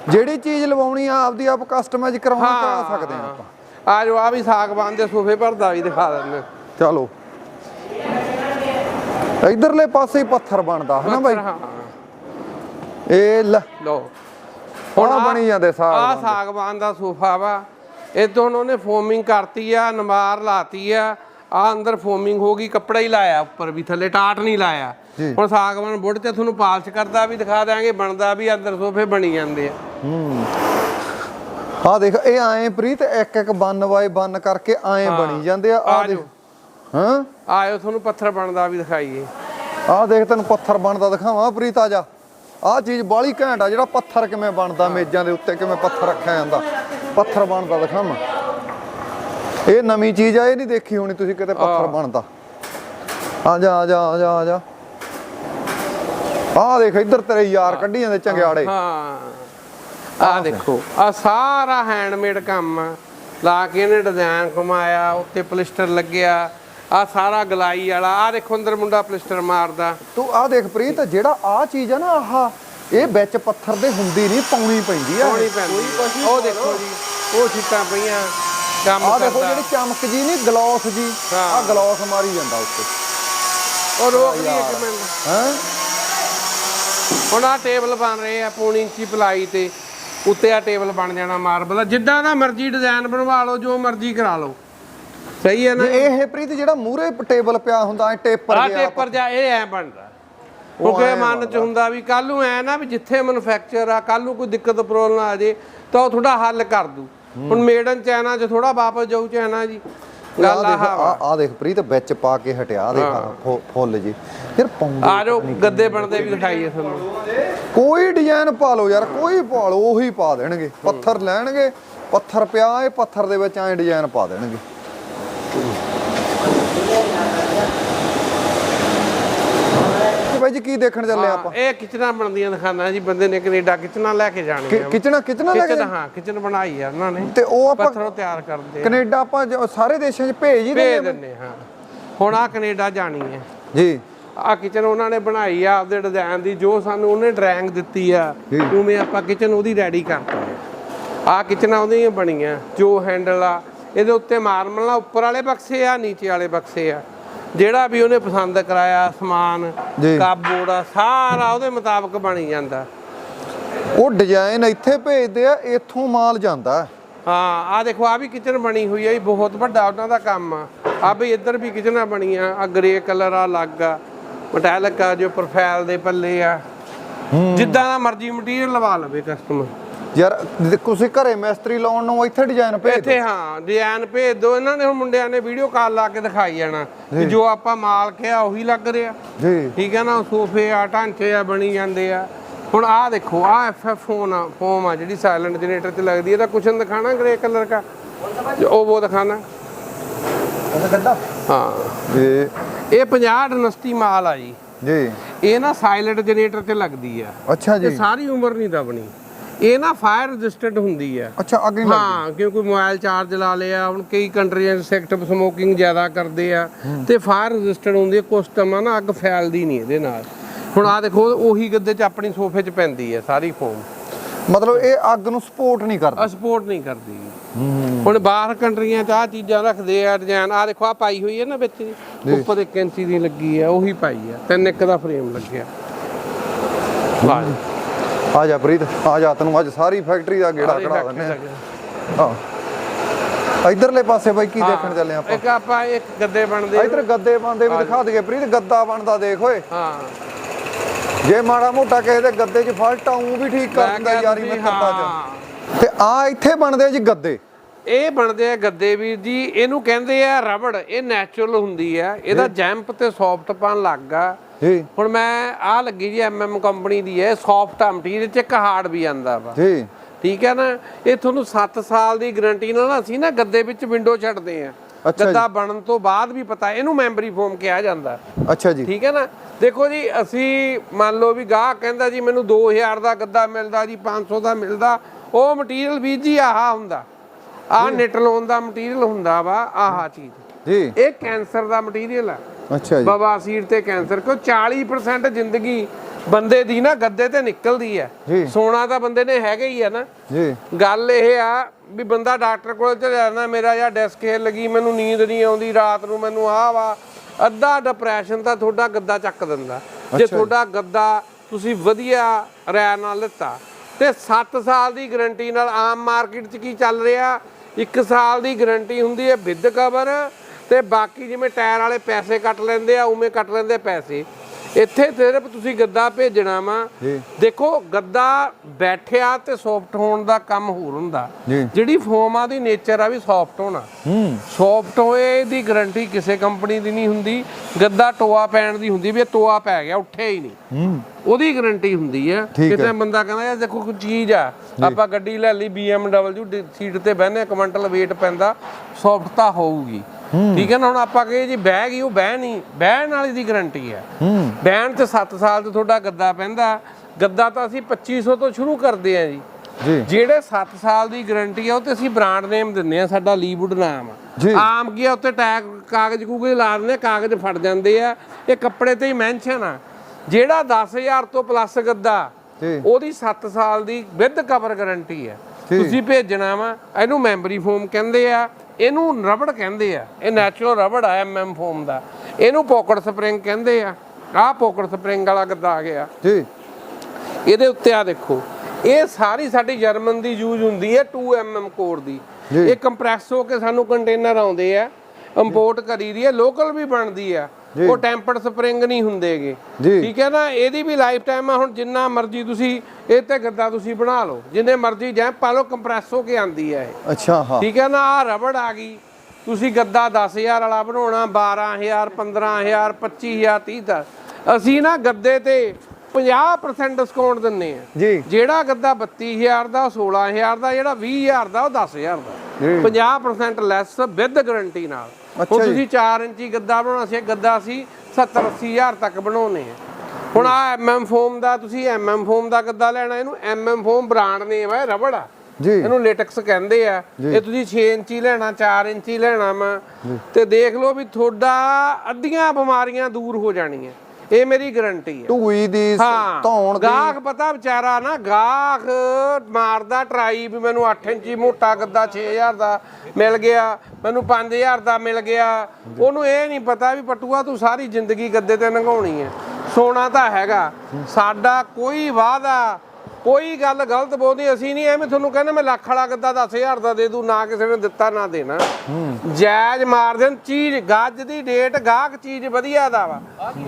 Speaker 2: ਜਿਹੜੀ ਚੀਜ਼ ਲਵਾਉਣੀ ਆ ਆਪਦੀ ਆਪ ਕਸਟਮਾਈਜ਼ ਕਰਾਉਣਾ ਕਰਾ ਸਕਦੇ ਆ ਆਪਾਂ।
Speaker 1: ਆ ਜਾਓ ਆ ਵੀ ਸਾਗਵਾਨ ਦੇ ਸੋਫੇ ਭਰਦਾ ਵੀ ਦਿਖਾ ਦਿੰਦੇ
Speaker 2: ਚਲੋ। ਇਧਰਲੇ ਪਾਸੇ ਹੀ ਪੱਥਰ ਬਣਦਾ ਹਨਾ ਬਾਈ? ਇਹ ਲੈ।
Speaker 1: ਲੋ
Speaker 2: ਹੁਣ ਬਣੀ ਜਾਂਦੇ
Speaker 1: ਆ
Speaker 2: ਸਾਗ
Speaker 1: ਸਾਗਵਾਨ ਦਾ ਸੋਫਾ ਵਾ। ਇਹ ਤੋਂ ਉਹਨੇ ਫੋਮਿੰਗ ਕਰਤੀ ਆ ਨਮਾਰ ਲਾਤੀ ਆ। ਆ ਅੰਦਰ ਫੋਮਿੰਗ ਹੋ ਗਈ ਕੱਪੜਾ ਹੀ ਲਾਇਆ ਉੱਪਰ ਵੀ ਥੱਲੇ ਟਾਟ ਨਹੀਂ ਲਾਇਆ। ਹੁਣ ਸਾਗਵਾਨ ਬੁੱਢ ਤੇ ਤੁਹਾਨੂੰ ਪਾਲਿਸ਼ ਕਰਦਾ ਵੀ ਦਿਖਾ ਦਿਆਂਗੇ ਬਣਦਾ ਵੀ ਅੰਦਰ ਸੋਫੇ ਬਣੀ ਜਾਂਦੇ ਆ।
Speaker 2: ਹੂੰ। ਆ ਦੇਖ ਇਹ ਐਂ ਪ੍ਰੀਤ ਇੱਕ ਇੱਕ ਬੰਨ ਵਾਏ ਬੰਨ ਕਰਕੇ ਐਂ ਬਣੀ ਜਾਂਦੇ ਆ। ਆ ਦੇਖ। ਹਾਂ?
Speaker 1: ਆਇਓ ਤੁਹਾਨੂੰ ਪੱਥਰ ਬਣਦਾ ਵੀ ਦਿਖਾਈਏ।
Speaker 2: ਆ ਦੇਖ ਤੈਨੂੰ ਪੱਥਰ ਬਣਦਾ ਦਿਖਾਵਾਂ ਪ੍ਰੀਤ ਆ ਜਾ। ਆ ਚੀਜ਼ ਬਾਲੀ ਘੈਂਟ ਆ ਜਿਹੜਾ ਪੱਥਰ ਕਿਵੇਂ ਬਣਦਾ ਮੇਜ਼ਾਂ ਦੇ ਉੱਤੇ ਕਿਵੇਂ ਪੱਥਰ ਰੱਖਿਆ ਜਾਂਦਾ। ਪੱਥਰ ਬਣਦਾ ਦਿਖਾਵਾਂ। ਇਹ ਨਵੀਂ ਚੀਜ਼ ਆ ਇਹ ਨਹੀਂ ਦੇਖੀ ਹੋਣੀ ਤੁਸੀਂ ਕਿਤੇ ਪੱਥਰ ਬਣਦਾ। ਆ ਜਾ ਆ ਜਾ ਆ ਜਾ ਆ ਜਾ। ਆ ਦੇਖ ਇੱਧਰ ਤੇਰੇ ਯਾਰ ਕੱਢੀ ਜਾਂਦੇ ਚੰਗਿਆੜੇ।
Speaker 1: ਹਾਂ। ਆ ਦੇਖੋ ਆ ਸਾਰਾ ਹੈਂਡਮੇਡ ਕੰਮ ਆ। ਲਾ ਕੇ ਇਹਨੇ ਡਿਜ਼ਾਈਨ ਕਮਾਇਆ ਉੱਤੇ ਪਲਿਸਟਰ ਲੱਗਿਆ ਆ ਸਾਰਾ ਗਲਾਈ ਵਾਲਾ ਆ ਦੇਖੋ ਅੰਦਰ ਮੁੰਡਾ ਪਲਿਸਟਰ ਮਾਰਦਾ।
Speaker 2: ਤੂੰ ਆ ਦੇਖ ਪ੍ਰੀਤ ਜਿਹੜਾ ਆ ਚੀਜ਼ ਆ ਨਾ ਆਹ ਇਹ ਵਿੱਚ ਪੱਥਰ ਦੇ ਹੁੰਦੀ ਨਹੀਂ ਪਾਉਣੀ ਪੈਂਦੀ ਆ।
Speaker 1: ਪਾਉਣੀ ਪੈਂਦੀ ਆ। ਉਹ ਦੇਖੋ ਜੀ ਉਹ ਛਿੱਟਾਂ ਪਈਆਂ ਕੰਮ
Speaker 2: ਆ ਦੇਖੋ
Speaker 1: ਕਰਦਾ।
Speaker 2: ਜਿਹੜੀ ਚਮਕ ਜੀ ਨਹੀਂ ਗਲੋਸ ਜੀ
Speaker 1: ਹਾਂ।
Speaker 2: ਆ ਗਲੋਸ ਮਾਰੀ ਜਾਂਦਾ ਉੱਤੇ।
Speaker 1: ਉਹ ਰੋਕ ਲਈ ਇੱਕ ਮਿੰਟ।
Speaker 2: ਹੈ?
Speaker 1: ਹੁਣ ਆ ਟੇਬਲ ਬਣ ਰਹੇ ਆ ਪੌਣੀ ਇੰਚੀ ਪਲਾਈ ਤੇ। ਉੱਤੇ ਆ ਟੇਬਲ ਬਣ ਜਾਣਾ ਮਾਰਬਲ। ਦਾ ਜਿੱਦਾਂ ਦਾ ਮਰਜ਼ੀ ਡਿਜ਼ਾਈਨ ਬਣਵਾ ਲਓ ਜੋ ਮਰਜ਼ੀ ਕਰਾ ਲਓ। ਸਹੀ ਹੈ ਨਾ
Speaker 2: ਇਹ ਪ੍ਰੀਤ ਜਿਹੜਾ ਮੂਰੇ ਟੇਬਲ ਪਿਆ ਹੁੰਦਾ ਐ ਟੇਪਰ
Speaker 1: ਆ
Speaker 2: ਜਿਹਾ
Speaker 1: ਟੇਪਰ ਜਾ ਇਹ ਐ ਬਣਦਾ। ਕਿਉਂਕਿ ਮਨ ਚ ਹੁੰਦਾ ਵੀ ਕੱਲ ਨੂੰ ਐ ਨਾ ਵੀ ਜਿੱਥੇ ਮੈਨੂਫੈਕਚਰ ਆ ਕੱਲ ਨੂੰ ਕੋਈ ਦਿੱਕਤ ਪ੍ਰੋਬਲਮ ਆ ਜੇ ਤਾਂ ਉਹ ਥੋੜਾ ਹੱਲ ਕਰ ਦੂ। ਹੁਣ ਮੇਡਨ ਚਾਈਨਾ ਚ ਥੋੜਾ ਵਾਪਸ ਜਾਊ ਚਾਈਨਾ ਜੀ। ਗੱਲ ਆ
Speaker 2: ਆ ਦੇਖ ਪ੍ਰੀਤ ਵਿੱਚ ਪਾ ਕੇ ਹਟਿਆ ਫੁ- ਫੁੱਲ ਜੀ। ਯਾਰ ਪਾਉਂਦੇ
Speaker 1: ਆ ਜਾਓ ਗੱਦੇ ਬਣਦੇ ਵੀ ਦਿਖਾਈਏ ਤੁਹਾਨੂੰ।
Speaker 2: ਕੋਈ ਡਿਜ਼ਾਈਨ ਪਾ ਲਓ ਯਾਰ ਕੋਈ ਪਾ ਲਓ ਉਹੀ ਪਾ ਦੇਣਗੇ। ਪੱਥਰ ਲੈਣਗੇ ਪੱਥਰ ਪਿਆ ਇਹ ਪੱਥਰ ਦੇ ਵਿੱਚ ਐ ਡਿਜ਼ਾਈਨ ਪਾ ਦੇਣਗੇ ਤੇ ਬਾਈ ਜੀ ਕੀ ਦੇਖਣ ਚੱਲੇ ਆਪਾਂ?
Speaker 1: ਹਾਂ, ਇਹ ਕਿਚਨਾਂ ਬਣਦੀਆਂ ਦਿਖਾਣਾ ਜੀ ਬੰਦੇ ਨੇ ਕੈਨੇਡਾ ਕਿਚਨਾਂ ਲੈ ਕੇ ਜਾਣੀਆਂ
Speaker 2: ਕਿਚਨਾ ਕਿਚਨਾ ਲੈ ਕੇ
Speaker 1: ਕਿਚਨ ਹਾਂ ਕਿਚਨ ਬਣਾਈ ਆ ਉਹਨਾਂ ਨੇ।
Speaker 2: ਤੇ ਉਹ ਆਪਾਂ
Speaker 1: ਪੱਥਰੋਂ ਤਿਆਰ ਕਰਦੇ ਆ।
Speaker 2: ਕੈਨੇਡਾ ਆਪਾਂ ਸਾਰੇ ਦੇਸ਼ਾਂ 'ਚ ਭੇਜ ਹੀ ਦਿੰਦੇ
Speaker 1: ਹਾਂ। ਹੁਣ ਆ ਕੈਨੇਡਾ ਜਾਣੀ ਹੈ
Speaker 2: ਜੀ।
Speaker 1: ਆ ਕਿਚਨ ਉਹਨਾਂ ਨੇ ਬਣਾਈ ਆ ਆਪਦੇ ਡਿਜ਼ਾਈਨ ਦੀ ਜੋ ਸਾਨੂੰ ਉਹਨੇ ਡਰਾਇੰਗ ਦਿੱਤੀ ਆ। ਉਵੇਂ ਆਪਾਂ ਕਿਚਨ ਉਹਦੀ ਰੈਡੀ ਕਰਤਾ ਆ। ਕਿਚਨਾਂ ਉਹਦੀਆਂ ਬਣੀਆਂ ਜੋ ਹੈਂਡਲ ਆ ਇਹਦੇ ਉੱਤੇ ਮਾਰਮਲ ਆ ਉੱਪਰ ਵਾਲੇ ਬਕਸੇ ਆ ਨੀਚੇ ਵਾਲੇ ਬਕਸੇ ਆ। ਜਿਹੜਾ ਵੀ ਉਹਨੇ ਪਸੰਦ ਕਰਾਇਆ ਸਮਾਨ ਆ ਸਾਰਾ ਉਹਦੇ ਮੁਤਾਬਕ ਬਣੀ ਜਾਂਦਾ।
Speaker 2: ਉਹ ਡਿਜ਼ਾਈਨ ਇੱਥੇ ਭੇਜਦੇ ਆ ਇੱਥੋਂ ਮਾਲ ਜਾਂਦਾ। ਹੈ।
Speaker 1: ਹਾਂ ਆ ਦੇਖੋ ਆ ਵੀ ਕਿਚਨ ਬਣੀ ਹੋਈ ਇਹ ਬਹੁਤ ਵੱਡਾ ਉਹਨਾਂ ਦਾ ਕੰਮ ਆ। ਆ ਵੀ ਇੱਧਰ ਵੀ ਕਿਚਨਾਂ ਬਣੀਆਂ ਆ ਗ੍ਰੇ ਕਲਰ ਆ ਅਲੱਗ ਆ। ਮਟੈਲਿਕ ਆ ਜੋ ਪ੍ਰੋਫਾਈਲ ਦੇ ਪੱਲੇ ਆ। ਜਿੱਦਾਂ ਦਾ ਮਰਜ਼ੀ ਮਟੀਰੀਅਲ ਲਵਾ ਲਵੇ ਕਸਟਮਰ
Speaker 2: ਯਾਰ ਦੇਖੋ ਤੁਸੀਂ ਘਰੇ ਮਿਸਤਰੀ ਲਾਉਣ ਨੂੰ ਇੱਥੇ ਡਿਜ਼ਾਈਨ ਭੇਜ
Speaker 1: ਇੱਥੇ ਹਾਂ ਡਿਜ਼ਾਈਨ ਭੇਜ ਦੋ ਇਹਨਾਂ ਨੇ ਹੁਣ ਮੁੰਡਿਆਂ ਨੇ ਵੀਡੀਓ ਕਾਲ ਲਾ ਕੇ ਦਿਖਾਈ ਜਾਣਾ ਕਿ ਜੋ। ਆਪਾਂ ਮਾਲ ਕਿਹਾ ਉਹੀ ਲੱਗ ਰਿਹਾ।
Speaker 2: ਜੀ।
Speaker 1: ਠੀਕ ਹੈ ਨਾ ਸੋਫੇ ਆ ਢਾਂਚੇ ਆ ਬਣੀ ਜਾਂਦੇ ਆ। ਹੁਣ ਆਹ ਦੇਖੋ ਆ ਐਫਐਫ ਫੋਨ ਆ ਫੋਮ ਆ ਜਿਹੜੀ ਸਾਇਲੈਂਟ ਜਨਰੇਟਰ ਤੇ ਲੱਗਦੀ ਹੈ ਇਹਦਾ ਕੁਸ਼ਨ ਦਿਖਾਣਾ ਗ੍ਰੇ ਕਲਰ ਦਾ। ਉਹ ਉਹ ਦਿਖਾਣਾ। ਹਾਂ। ਇਹ 50 ਡਿਨਸਟੀ ਮਾਲ ਆ ਜੀ।
Speaker 2: ਜੀ।
Speaker 1: ਇਹ ਨਾ ਸਾਇਲੈਂਟ ਜਨਰੇਟਰ ਤੇ ਲੱਗਦੀ ਆ।
Speaker 2: ਅੱਛਾ
Speaker 1: ਇਹ
Speaker 2: ਜੀ
Speaker 1: ਸਾਰੀ ਉਮਰ ਨਹੀਂ ਦਬਣੀ। ਇਹ ਨਾ ਫਾਇਰ ਰੈਜ਼ਿਸਟੈਂਟ ਹੁੰਦੀ ਆ।
Speaker 2: ਅੱਛਾ ਅੱਗੇ ਨਹੀਂ ਲੱਗਦੀ।
Speaker 1: ਹਾਂ ਕਿਉਂਕਿ ਮੋਬਾਈਲ ਚਾਰਜ ਲਾ ਲਿਆ ਹੁਣ ਕਈ ਕੰਟਰੀਆਂ ਸੈਕਟਿਵ ਸਮੋਕਿੰਗ ਜ਼ਿਆਦਾ ਕਰਦੇ ਆ। ਤੇ ਫਾਇਰ ਰੈਜ਼ਿਸਟੈਂਟ ਹੁੰਦੀ ਹੈ ਕੁਛ ਟਮਾ ਨਾ ਅੱਗ ਫੈਲਦੀ ਨਹੀਂ ਇਹਦੇ ਨਾਲ। ਹੁਣ ਆ ਦੇਖੋ ਉਹੀ ਗੱਦੇ 'ਚ ਆਪਣੀ ਸੋਫੇ 'ਚ ਪੈਂਦੀ ਹੈ ਸਾਰੀ ਫੋਮ
Speaker 2: ਮਤਲਬ ਇਹ ਅੱਗ ਨੂੰ ਸਪੋਰਟ ਨਹੀਂ ਕਰਦਾ।
Speaker 1: ਆ ਸਪੋਰਟ ਨਹੀਂ ਕਰਦੀ। ਹੁਣ ਬਾਹਰ ਕੰਟਰੀਆਂ 'ਚ ਆ ਚੀਜ਼ਾਂ ਰੱਖਦੇ ਆ ਡਿਜ਼ਾਈਨ ਆ ਦੇਖੋ ਆ ਪਾਈ ਹੋਈ ਹੈ ਨਾ ਵਿੱਚ। ਉੱਪਰ ਇੱਕ ਇੰਚੀ ਦੀ ਲੱਗੀ ਆ ਉਹੀ ਪਾਈ ਆ। ਤਿੰਨ ਇੱਕ ਦਾ ਫਰੇਮ ਲੱਗਿਆ। ਹਾਂ। ਜੀ
Speaker 2: ਆ ਜਾ ਪ੍ਰੀਤ ਆ ਜਾ ਤੈਨੂੰ ਅੱਜ ਸਾਰੀ ਫੈਕਟਰੀ ਦਾ ਗੇੜਾ ਕਢਾ ਦਿੰਨੇ
Speaker 1: ਲੱਗਿਆ।
Speaker 2: ਹਾਂ। ਇਧਰਲੇ ਪਾਸੇ ਬਾਈ ਕੀ ਦੇਖਣ ਚੱਲੇ ਆਪਾਂ?
Speaker 1: ਇੱਕ ਆਪਾਂ ਇੱਕ ਗੱਦੇ ਬਣਦੇ
Speaker 2: ਇਧਰ ਗੱਦੇ ਬਣਦੇ ਵੀ ਦਿਖਾ ਦਈਏ ਪ੍ਰੀਤ ਗੱਦਾ ਬਣਦਾ ਦੇਖ ਓਏ।
Speaker 1: ਹਾਂ।
Speaker 2: ਜੇ ਮਾੜਾ ਮੋਟਾ ਕਿਸੇ ਦੇ ਗੱਦੇ 'ਚ ਫਾਲਟ ਆਉਂ ਵੀ ਠੀਕ ਕਰ
Speaker 1: ਮੈਂ
Speaker 2: ਦਿੰਦਾ
Speaker 1: ਕਿਹਾ
Speaker 2: ਯਾਰੀ ਮਿੱਤਰਤਾ
Speaker 1: ਹਾਂ।
Speaker 2: 'ਚ ਤੇ ਆ ਇੱਥੇ ਬਣਦੇ ਆ ਜੀ ਗੱਦੇ।
Speaker 1: ਇਹ ਬਣਦੇ ਆ ਗੱਦੇ ਵੀਰ ਜੀ ਇਹਨੂੰ ਕਹਿੰਦੇ ਆ ਰਬੜ ਇਹ ਨੈਚੁਰਲ ਹੁੰਦੀ ਆ। ਇਹਦਾ ਜੈਂਪ ਤੇ ਸੌਫਟਪਨ ਲੱਗਾ
Speaker 2: ਜੀ।
Speaker 1: ਹੁਣ ਮੈਂ ਆ ਲੱਗੀ ਜੀ ਐਮਐਮ ਕੰਪਨੀ ਦੀ ਹੈ ਸੌਫਟ ਆ ਮਟੀਰੀਅਲ ਚ ਇੱਕ ਹਾਰਡ ਵੀ ਆਂਦਾ ਵਾ।
Speaker 2: ਜੀ।
Speaker 1: ਠੀਕ ਹੈ ਨਾ? ਇਹ ਤੁਹਾਨੂੰ 7 ਸਾਲ ਦੀ ਗਾਰੰਟੀ ਨਾਲ ਅਸੀਂ ਨਾ ਗੱਦੇ ਵਿੱਚ ਵਿੰਡੋ ਛੱਡਦੇ ਆ ਗੱਦਾ ਬਣਨ ਤੋਂ ਬਾਅਦ ਵੀ ਪਤਾ ਇਹਨੂੰ ਮੈਮਰੀ ਫੋਮ ਕਿਹਾ ਜਾਂਦਾ।
Speaker 2: ਅੱਛਾ ਜੀ।
Speaker 1: ਠੀਕ ਹੈ ਨਾ? ਦੇਖੋ ਜੀ ਅਸੀਂ ਮੰਨ ਲਓ ਵੀ ਗਾਹਕ ਕਹਿੰਦਾ ਜੀ ਮੈਨੂੰ 2000 ਦਾ ਗੱਦਾ ਮਿਲਦਾ ਜੀ 500 ਦਾ ਮਿਲਦਾ ਉਹ ਮਟੀਰੀਅਲ ਵੀ ਜੀ ਆਹ ਹੁੰਦਾ। ਆ ਨਿਟਲੋਨ ਦਾ ਮਟੀਰੀਅਲ ਹੁੰਦਾ ਵਾ ਆਹ ਚੀਜ਼।
Speaker 2: ਜੀ।
Speaker 1: ਇਹ ਕੈਂਸਰ ਦਾ ਮਟੀਰੀਅਲ ਆ।
Speaker 2: ਅੱਛਾ ਜੀ।
Speaker 1: ਬਵਾਸੀਰ ਤੇ ਕੈਂਸਰ ਕੋ 40% ਜ਼ਿੰਦਗੀ ਬੰਦੇ ਦੀ ਨਾ ਗੱਦੇ ਤੇ ਨਿਕਲਦੀ ਹੈ। ਸੋਨਾ ਤਾਂ ਬੰਦੇ ਨੇ ਹੈਗਾ ਹੀ ਆ ਨਾ।
Speaker 2: ਜੀ।
Speaker 1: ਗੱਲ ਇਹ ਆ ਵੀ ਬੰਦਾ ਡਾਕਟਰ ਕੋਲ ਚਲੇ ਜਾਂਦਾ ਮੇਰਾ ਯਾ ਡਿਸਕ ਹਿੱਲ ਲੱਗੀ ਮੈਨੂੰ ਨੀਂਦ ਨਹੀਂ ਆਉਂਦੀ ਰਾਤ ਨੂੰ ਮੈਨੂੰ ਆਹ ਵਾ। ਅੱਧਾ ਡਿਪਰੈਸ਼ਨ ਤਾਂ ਤੁਹਾਡਾ ਗੱਦਾ ਚੱਕ ਦਿੰਦਾ। ਜੇ ਤੁਹਾਡਾ ਗੱਦਾ ਤੁਸੀਂ ਵਧੀਆ ਰੈ ਨਾਲ ਲਿੱਤਾ ਤੇ 7 ਸਾਲ ਦੀ ਗਾਰੰਟੀ ਨਾਲ ਆਮ ਮਾਰਕੀਟ 'ਚ ਕੀ ਚੱਲ ਰਿਹਾ? 1 ਸਾਲ ਦੀ ਗਾਰੰਟੀ ਹੁੰਦੀ ਹੈ ਵਿਦ ਕਵਰ ਤੇ ਬਾਕੀ ਜਿਵੇਂ ਟਾਇਰ ਵਾਲੇ ਪੈਸੇ ਕੱਟ ਲੈਂਦੇ ਆ ਉਵੇਂ ਕੱਟ ਲੈਂਦੇ ਪੈਸੇ। ਇੱਥੇ ਸਿਰਫ ਤੁਸੀਂ ਗੱਦਾ ਭੇਜਣਾ ਵਾ। ਦੇਖੋ ਗੱਦਾ ਬੈਠਿਆ ਤੇ ਸੌਫਟ ਹੋਣ ਦਾ ਕੰਮ ਹੋਰ ਹੁੰਦਾ। ਜਿਹੜੀ ਫੋਮ ਆ ਦੀ ਨੇਚਰ ਆ ਵੀ ਸੌਫਟ ਹੋਣਾ। ਸੌਫਟ ਹੋਏ ਦੀ ਗਾਰੰਟੀ ਕਿਸੇ ਕੰਪਨੀ ਦੀ ਨਹੀਂ ਹੁੰਦੀ। ਗੱਦਾ ਟੋਆ ਪੈਣ ਦੀ ਹੁੰਦੀ ਵੀ ਇਹ ਟੋਆ ਪੈ ਗਿਆ ਉੱਠਿਆ ਹੀ ਨਹੀਂ। ਉਹਦੀ ਗਾਰੰਟੀ ਹੁੰਦੀ ਹੈ। ਕਿਤੇ ਬੰਦਾ ਕਹਿੰਦਾ ਯਾਰ ਦੇਖੋ ਕੋਈ ਚੀਜ਼ ਆ। ਆਪਾਂ ਗੱਡੀ ਲੈ ਲਈ BMW ਸੀਟ ਤੇ ਬਹਿਨੇ ਕੁਇੰਟਲ weight ਪੈਂਦਾ ਸੌਫਟ ਤਾਂ ਹੋਊਗੀ। ਠੀਕ ਹੈ ਨਾ ਹੁਣ ਆਪਾਂ ਕਹੇ ਜੀ ਬਹਿ ਗਈ ਉਹ ਬਹਿ ਨਹੀਂ ਬਹਿਣ ਵਾਲੀ ਦੀ ਗਾਰੰਟੀ ਹੈ। ਬਹਿਣ ਤੇ 7 ਸਾਲ ਤੇ ਤੁਹਾਡਾ ਗੱਦਾ ਪੈਂਦਾ। ਗੱਦਾ ਤਾਂ ਅਸੀਂ 2500 ਤੋਂ ਸ਼ੁਰੂ ਕਰਦੇ ਆ ਜੀ।
Speaker 2: ਜੀ।
Speaker 1: ਜਿਹੜੇ 7 ਸਾਲ ਦੀ ਗਾਰੰਟੀ ਆ ਉਹ ਤੇ ਅਸੀਂ ਬ੍ਰਾਂਡ ਨੇਮ ਦਿੰਨੇ ਆ ਸਾਡਾ ਲੀਵੁੱਡ ਨਾਮ। ਆ ਆਮ ਕੀ ਆ ਉੱਤੇ ਟੈਗ ਕਾਗਜ਼ ਕੂਗਜ਼ ਲਾ ਦਿੰਦੇ ਕਾਗਜ਼ ਫਟ ਜਾਂਦੇ ਆ। ਇਹ ਕੱਪੜੇ ਤੇ ਹੀ ਮੈਂਸ਼ਨ ਆ। ਜਿਹੜਾ 10000 ਤੋਂ ਪਲੱਸ ਗੱਦਾ ਉਹਦੀ 7 ਸਾਲ ਦੀ ਵਿਦ ਕਵਰ ਗਾਰੰਟੀ ਹੈ। ਤੁਸੀਂ ਭੇਜਣਾ ਵਾ ਇਹਨੂੰ ਮੈਮਰੀ ਫੋਮ ਕਹਿੰਦੇ ਆ ਇਹਨੂੰ ਰਬੜ ਕਹਿੰਦੇ ਆ ਇਹ ਨੈਚੁਰਲ ਰਬੜ ਆ ਐਮਐਮ ਫੋਮ ਦਾ ਇਹਨੂੰ ਪੋਕਟ ਸਪਰਿੰਗ ਕਹਿੰਦੇ ਆ ਆਹ ਪੋਕਟ ਸਪਰਿੰਗ ਵਾਲਾ ਗੱਦਾ ਆ ਗਿਆ
Speaker 2: ਜੀ
Speaker 1: ਇਹਦੇ ਉੱਤੇ ਆ ਦੇਖੋ ਇਹ ਸਾਰੀ ਸਾਡੀ ਜਰਮਨ ਦੀ ਯੂਜ਼ ਹੁੰਦੀ ਹੈ 2mm ਕੋਰ ਦੀ। ਇਹ ਕੰਪਰੈਸ ਹੋ ਕੇ ਸਾਨੂੰ ਕੰਟੇਨਰ ਆਉਂਦੇ ਆ ਇੰਪੋਰਟ ਕਰੀ ਦੀ ਹੈ ਲੋਕਲ ਵੀ ਬਣਦੀ ਆ। ਉਹ ਟੈਂਪਰਡ ਸਪਰਿੰਗ ਨਹੀਂ ਹੁੰਦੇਗੇ। ਠੀਕ ਹੈ ਨਾ? ਇਹਦੀ ਵੀ ਲਾਈਫ ਟਾਈਮ ਆ ਹੁਣ ਜਿੰਨਾ ਮਰਜ਼ੀ ਤੁਸੀਂ ਇਹ ਤੇ ਗੱਦਾ ਤੁਸੀਂ ਬਣਾ ਲਓ। ਜਿੰਨੇ ਮਰਜ਼ੀ ਜੈ ਪਾ ਲਓ ਕੰਪਰੈਸ ਹੋ ਕੇ ਆਂਦੀ ਹੈ ਇਹ।
Speaker 2: ਅੱਛਾ ਹਾਂ।
Speaker 1: ਠੀਕ ਹੈ ਨਾ? ਆ ਰਬੜ ਆ ਗਈ। ਤੁਸੀਂ ਗੱਦਾ 10000 ਵਾਲਾ ਬਣਾਉਣਾ 12000 15000 25000 30 ਦਾ ਅਸੀਂ ਨਾ ਗੱਦੇ ਤੇ 50% ਡਿਸਕਾਊਂਟ ਦਿੰਨੇ ਆ।
Speaker 2: ਜੀ।
Speaker 1: ਜਿਹੜਾ ਗੱਦਾ 32000 ਦਾ ਉਹ 16000 ਦਾ ਜਿਹੜਾ 20000 ਦਾ ਉਹ 10000 ਦਾ।
Speaker 2: ਜੀ।
Speaker 1: 50% ਲੈਸ ਵਿਦ ਗਾਰੰਟੀ ਨਾਲ।
Speaker 2: ਜੀ।
Speaker 1: ਤੁਸੀਂ 4 ਇੰਚੀ ਗੱਦਾ ਬਣਾਉਣਾ ਸੀ ਗੱਦਾ ਸੀ 70 80000 ਤੱਕ ਬਣਾਉਨੇ ਆ ਹੁਣ ਆ ਐਮਐਮ ਫੋਮ ਦਾ ਤੁਸੀਂ ਐਮਐਮ ਫੋਮ ਦਾ ਗੱਦਾ ਲੈਣਾ ਇਹਨੂੰ ਐਮਐਮ ਫੋਮ ਬ੍ਰਾਂਡ ਨੇਮ ਹੈ ਰਬੜ ਆ।
Speaker 2: ਜੀ।
Speaker 1: ਇਹਨੂੰ ਲੇਟੈਕਸ ਕਹਿੰਦੇ ਆ। ਇਹ ਤੁਸੀਂ 6 ਇੰਚੀ ਲੈਣਾ 4 ਇੰਚੀ ਲੈਣਾ ਵਾ। ਤੇ ਦੇਖ ਲਓ ਵੀ ਤੁਹਾਡਾ ਅੱਧੀਆਂ ਬਿਮਾਰੀਆਂ ਦੂਰ ਹੋ ਜਾਣੀਆਂ। ਇਹ ਮੇਰੀ ਗਾਰੰਟੀ ਹੈ।
Speaker 2: ਢੂਈ ਦੀ ਧੌਣ ਦੀ।
Speaker 1: ਗਾਹਕ ਪਤਾ ਵਿਚਾਰਾ ਨਾ ਗਾਹਕ ਮਾਰਦਾ ਟਰਾਈ ਵੀ ਮੈਨੂੰ 8 ਇੰਚੀ ਮੋਟਾ ਗੱਦਾ 6000 ਦਾ ਮਿਲ ਗਿਆ ਮੈਨੂੰ 5000 ਦਾ ਮਿਲ ਗਿਆ। ਉਹਨੂੰ ਇਹ ਨਹੀਂ ਪਤਾ ਵੀ ਪਟੂਆ ਤੂੰ ਸਾਰੀ ਜ਼ਿੰਦਗੀ ਗੱਦੇ ਤੇ ਲੰਘਾਉਣੀ ਹੈ। ਸੋਨਾ ਤਾਂ ਹੈਗਾ। ਸਾਡਾ ਕੋਈ ਵਾਅਦਾ ਕੋਈ ਗੱਲ ਗਲਤ ਬੋਲਦੀ ਅਸੀਂ ਨਹੀਂ, ਐਵੇਂ ਤੁਹਾਨੂੰ ਕਹਿੰਦੇ, ਮੈਂ ਲੱਖ ਵਾਲਾ ਗੱਦਾ 10000 ਦਾ ਦੇ ਦੂੰ, ਨਾ ਕਿਸੇ ਨੇ ਦਿੱਤਾ, ਨਾ ਦੇਣਾ। ਜਾਇਜ਼ ਮਾਰ ਦੇਣ, ਚੀਜ਼, ਗੱਜ ਦੀ ਡੇਟ, ਗਾਹਕ ਚੀਜ਼ ਵਧੀਆ ਦਾ ਵਾ।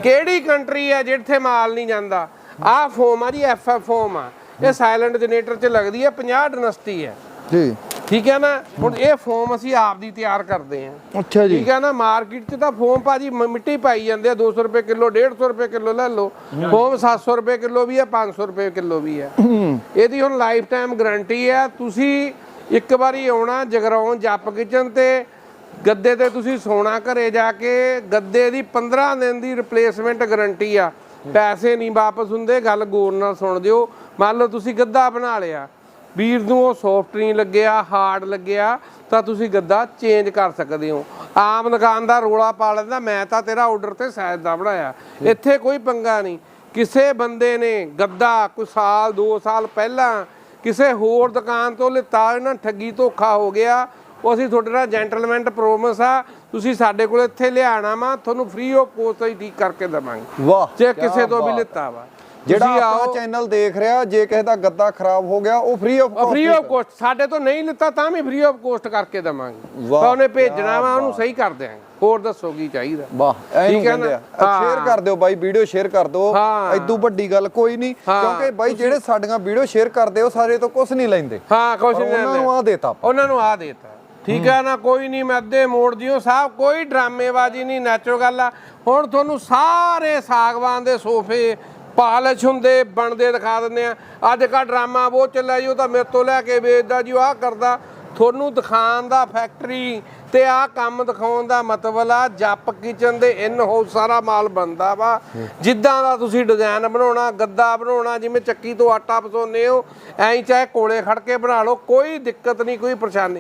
Speaker 1: ਕਿਹੜੀ ਕੰਟਰੀ ਹੈ ਜਿੱਥੇ ਮਾਲ ਨਹੀਂ ਜਾਂਦਾ? ਆਹ ਫੋਮ ਆ ਜੀ ਐਫਐਫ ਫੋਮ ਆ। ਇਹ ਸਾਇਲੈਂਟ ਜਨਰੇਟਰ 'ਚ ਲੱਗਦੀ ਹੈ 50 ਡਿਨਸਟੀ ਹੈ।
Speaker 2: ਜੀ।
Speaker 1: ਠੀਕ ਹੈ ਨਾ? ਹੁਣ ਇਹ ਫੋਮ ਅਸੀਂ ਆਪ ਦੀ ਤਿਆਰ ਕਰਦੇ ਹਾਂ।
Speaker 2: ਅੱਛਾ ਜੀ।
Speaker 1: ਠੀਕ ਹੈ ਨਾ? ਮਾਰਕੀਟ 'ਚ ਤਾਂ ਫੋਮ ਭਾਜੀ ਮਿੱਟੀ ਪਾਈ ਜਾਂਦੇ ਆ। 200 ਰੁਪਏ ਕਿਲੋ 150 ਰੁਪਏ ਕਿਲੋ ਲੈ ਲਓ। ਫੋਮ 700 ਰੁਪਏ ਕਿਲੋ ਵੀ ਹੈ 500 ਰੁਪਏ ਕਿਲੋ ਵੀ ਹੂੰ, ਇਹਦੀ ਹੁਣ ਲਾਈਫ ਟਾਈਮ ਗਾਰੰਟੀ ਹੈ। ਤੁਸੀਂ ਇੱਕ ਵਾਰੀ ਆਉਣਾ ਜਗਰਾਉਂ ਜੱਪ ਕਿਚਨ ਤੇ ਗੱਦੇ ਤੇ ਤੁਸੀਂ ਸੋਣਾ ਘਰੇ ਜਾ ਕੇ ਗੱਦੇ ਦੀ 15 ਦਿਨ ਦੀ ਰਿਪਲੇਸਮੈਂਟ ਗਾਰੰਟੀ ਆ। ਪੈਸੇ ਨਹੀਂ ਵਾਪਸ ਹੁੰਦੇ ਗੱਲ ਗੌਰ ਨਾਲ ਸੁਣ ਦਿਓ। ਮੰਨ ਲਓ ਤੁਸੀਂ ਗੱਦਾ ਬਣਾ ਲਿਆ। ਵੀਰ ਨੂੰ ਉਹ ਸੌਫਟ ਨਹੀਂ ਲੱਗਿਆ ਹਾਰਡ ਲੱਗਿਆ ਤਾਂ ਤੁਸੀਂ ਗੱਦਾ ਚੇਂਜ ਕਰ ਸਕਦੇ ਹੋ। ਆਮ ਦੁਕਾਨਦਾਰ ਰੋਲਾ ਪਾ ਲੈਂਦਾ ਮੈਂ ਤਾਂ ਤੇਰਾ ਆਰਡਰ ਤੇ ਸਾਇਦ ਦਾ ਬਣਾਇਆ। ਇੱਥੇ ਕੋਈ ਪੰਗਾ ਨਹੀਂ। ਕਿਸੇ ਬੰਦੇ ਨੇ ਗੱਦਾ ਕੋਈ ਸਾਲ 2 ਸਾਲ ਪਹਿਲਾਂ ਕਿਸੇ ਹੋਰ ਦੁਕਾਨ ਤੋਂ ਲਿੱਤਾ ਇਹਨਾਂ ਠੱਗੀ ਧੋਖਾ ਹੋ ਗਿਆ। ਉਹ ਅਸੀਂ ਤੁਹਾਡੇ ਨਾਲ ਜੈਂਟਲਮੈਂਟ ਪ੍ਰੋਮਿਸ ਆ ਤੁਸੀਂ ਸਾਡੇ ਕੋਲ ਇੱਥੇ ਲਿਆਣਾ ਵਾ ਤੁਹਾਨੂੰ ਫ੍ਰੀ ਆਫ ਕੋਸਟ ਹੀ ਠੀਕ ਕਰਕੇ ਦੇਵਾਂਗੇ।
Speaker 2: ਵਾਹ
Speaker 1: ਜੇ ਕਿਸੇ ਤੋਂ ਵੀ। ਲਿੱਤਾ ਵਾ।
Speaker 2: ਜਿਹੜਾ ਆਪਣਾ ਚੈਨਲ ਦੇਖ ਰਿਹਾ ਜੇ ਕਿਸੇ ਦਾ ਗੱਦਾ ਖਰਾਬ ਹੋ ਗਿਆ ਉਹ free of
Speaker 1: free of cost ਸਾਡੇ ਤੋਂ ਨਹੀਂ ਲਿੱਤਾ ਤਾਂ ਵੀ ਫ੍ਰੀ ਆਫ ਕੋਸਟ ਕਰਕੇ ਦੇਵਾਂਗੇ। ਤਾਂ ਉਹਨੇ ਭੇਜਣਾ ਵਾ ਉਹਨੂੰ ਸਹੀ ਕਰ ਦਿਆਂਗੇ। ਹੋਰ ਦੱਸੋ ਕੀ ਚਾਹੀਦਾ।
Speaker 2: ਵਾਹ ਐਨੂੰ
Speaker 1: ਠੀਕ ਹੈ ਨਾ?
Speaker 2: ਕਹਿੰਦੇ ਆ ਸ਼ੇਅਰ ਕਰ ਦਿਓ ਬਾਈ ਵੀਡੀਓ ਸ਼ੇਅਰ ਕਰ ਦਿਓ। ਐਦੂ ਵੱਡੀ ਗੱਲ ਕੋਈ ਨਹੀਂ ਕਿਉਂਕਿ ਬਾਈ ਜਿਹੜੇ ਸਾਡੀਆਂ ਵੀਡੀਓ ਸ਼ੇਅਰ ਕਰਦੇ ਉਹ ਸਾਰੇ ਤੋਂ ਕੁਝ ਨਹੀਂ ਲੈਂਦੇ।
Speaker 1: ਹਾਂ
Speaker 2: ਪਰ
Speaker 1: ਨਹੀਂ
Speaker 2: ਉਹਨਾਂ ਨੂੰ ਆ ਦੇਤਾ ਆਪਾਂ।
Speaker 1: ਉਹਨਾਂ ਨੂੰ ਆ ਦੇਤਾ। ਠੀਕ ਹੈ ਨਾ? ਕੋਈ ਨਹੀਂ ਮੈਂ ਅੱਧੇ ਮੋੜ ਦਿਓ ਸਾਹਿਬ ਕੋਈ ਡਰਾਮੇਬਾਜ਼ੀ ਨਹੀਂ ਨੈਚੁਰਲ ਗੱਲ ਆ। ਹੁਣ ਤੁਹਾਨੂੰ ਸਾਰੇ ਸਾਗਵਾਨ ਦੇ ਸੋਫੇ ਪਾਲਿਸ਼ ਹੁੰਦੇ, ਬਣਦੇ ਦਿਖਾ ਦਿੰਦੇ ਆ। ਅੱਜ ਕਾ ਡਰਾਮਾ ਬਹੁਤ ਚੱਲਿਆ ਜੀ, ਉਹ ਤਾਂ ਮੇਰੇ ਤੋਂ ਲੈ ਕੇ ਵੇਚਦਾ ਜੀ, ਉਹ ਆਹ ਕਰਦਾ। ਤੁਹਾਨੂੰ ਦਿਖਾਉਣ ਦਾ ਫੈਕਟਰੀ ਤੇ ਆਹ ਕੰਮ ਦਿਖਾਉਣ ਦਾ ਮਤਲਬ ਆ, ਜੱਪ ਕਿਚਨ ਦੇ ਇਨ ਹਾਊਸ ਸਾਰਾ ਮਾਲ ਬਣਦਾ ਵਾ। ਜਿੱਦਾਂ ਦਾ ਤੁਸੀਂ ਡਿਜ਼ਾਈਨ ਬਣਾਉਣਾ, ਗੱਦਾ ਬਣਾਉਣਾ, ਜਿਵੇਂ ਚੱਕੀ ਤੋਂ ਆਟਾ ਪਸਾਉਂਦੇ ਹੋ, ਐਂ ਚਾਹੇ ਕੋਲੇ ਖੜ ਕੇ ਬਣਾ ਲਓ, ਕੋਈ ਦਿੱਕਤ ਨਹੀਂ, ਕੋਈ ਪਰੇਸ਼ਾਨੀ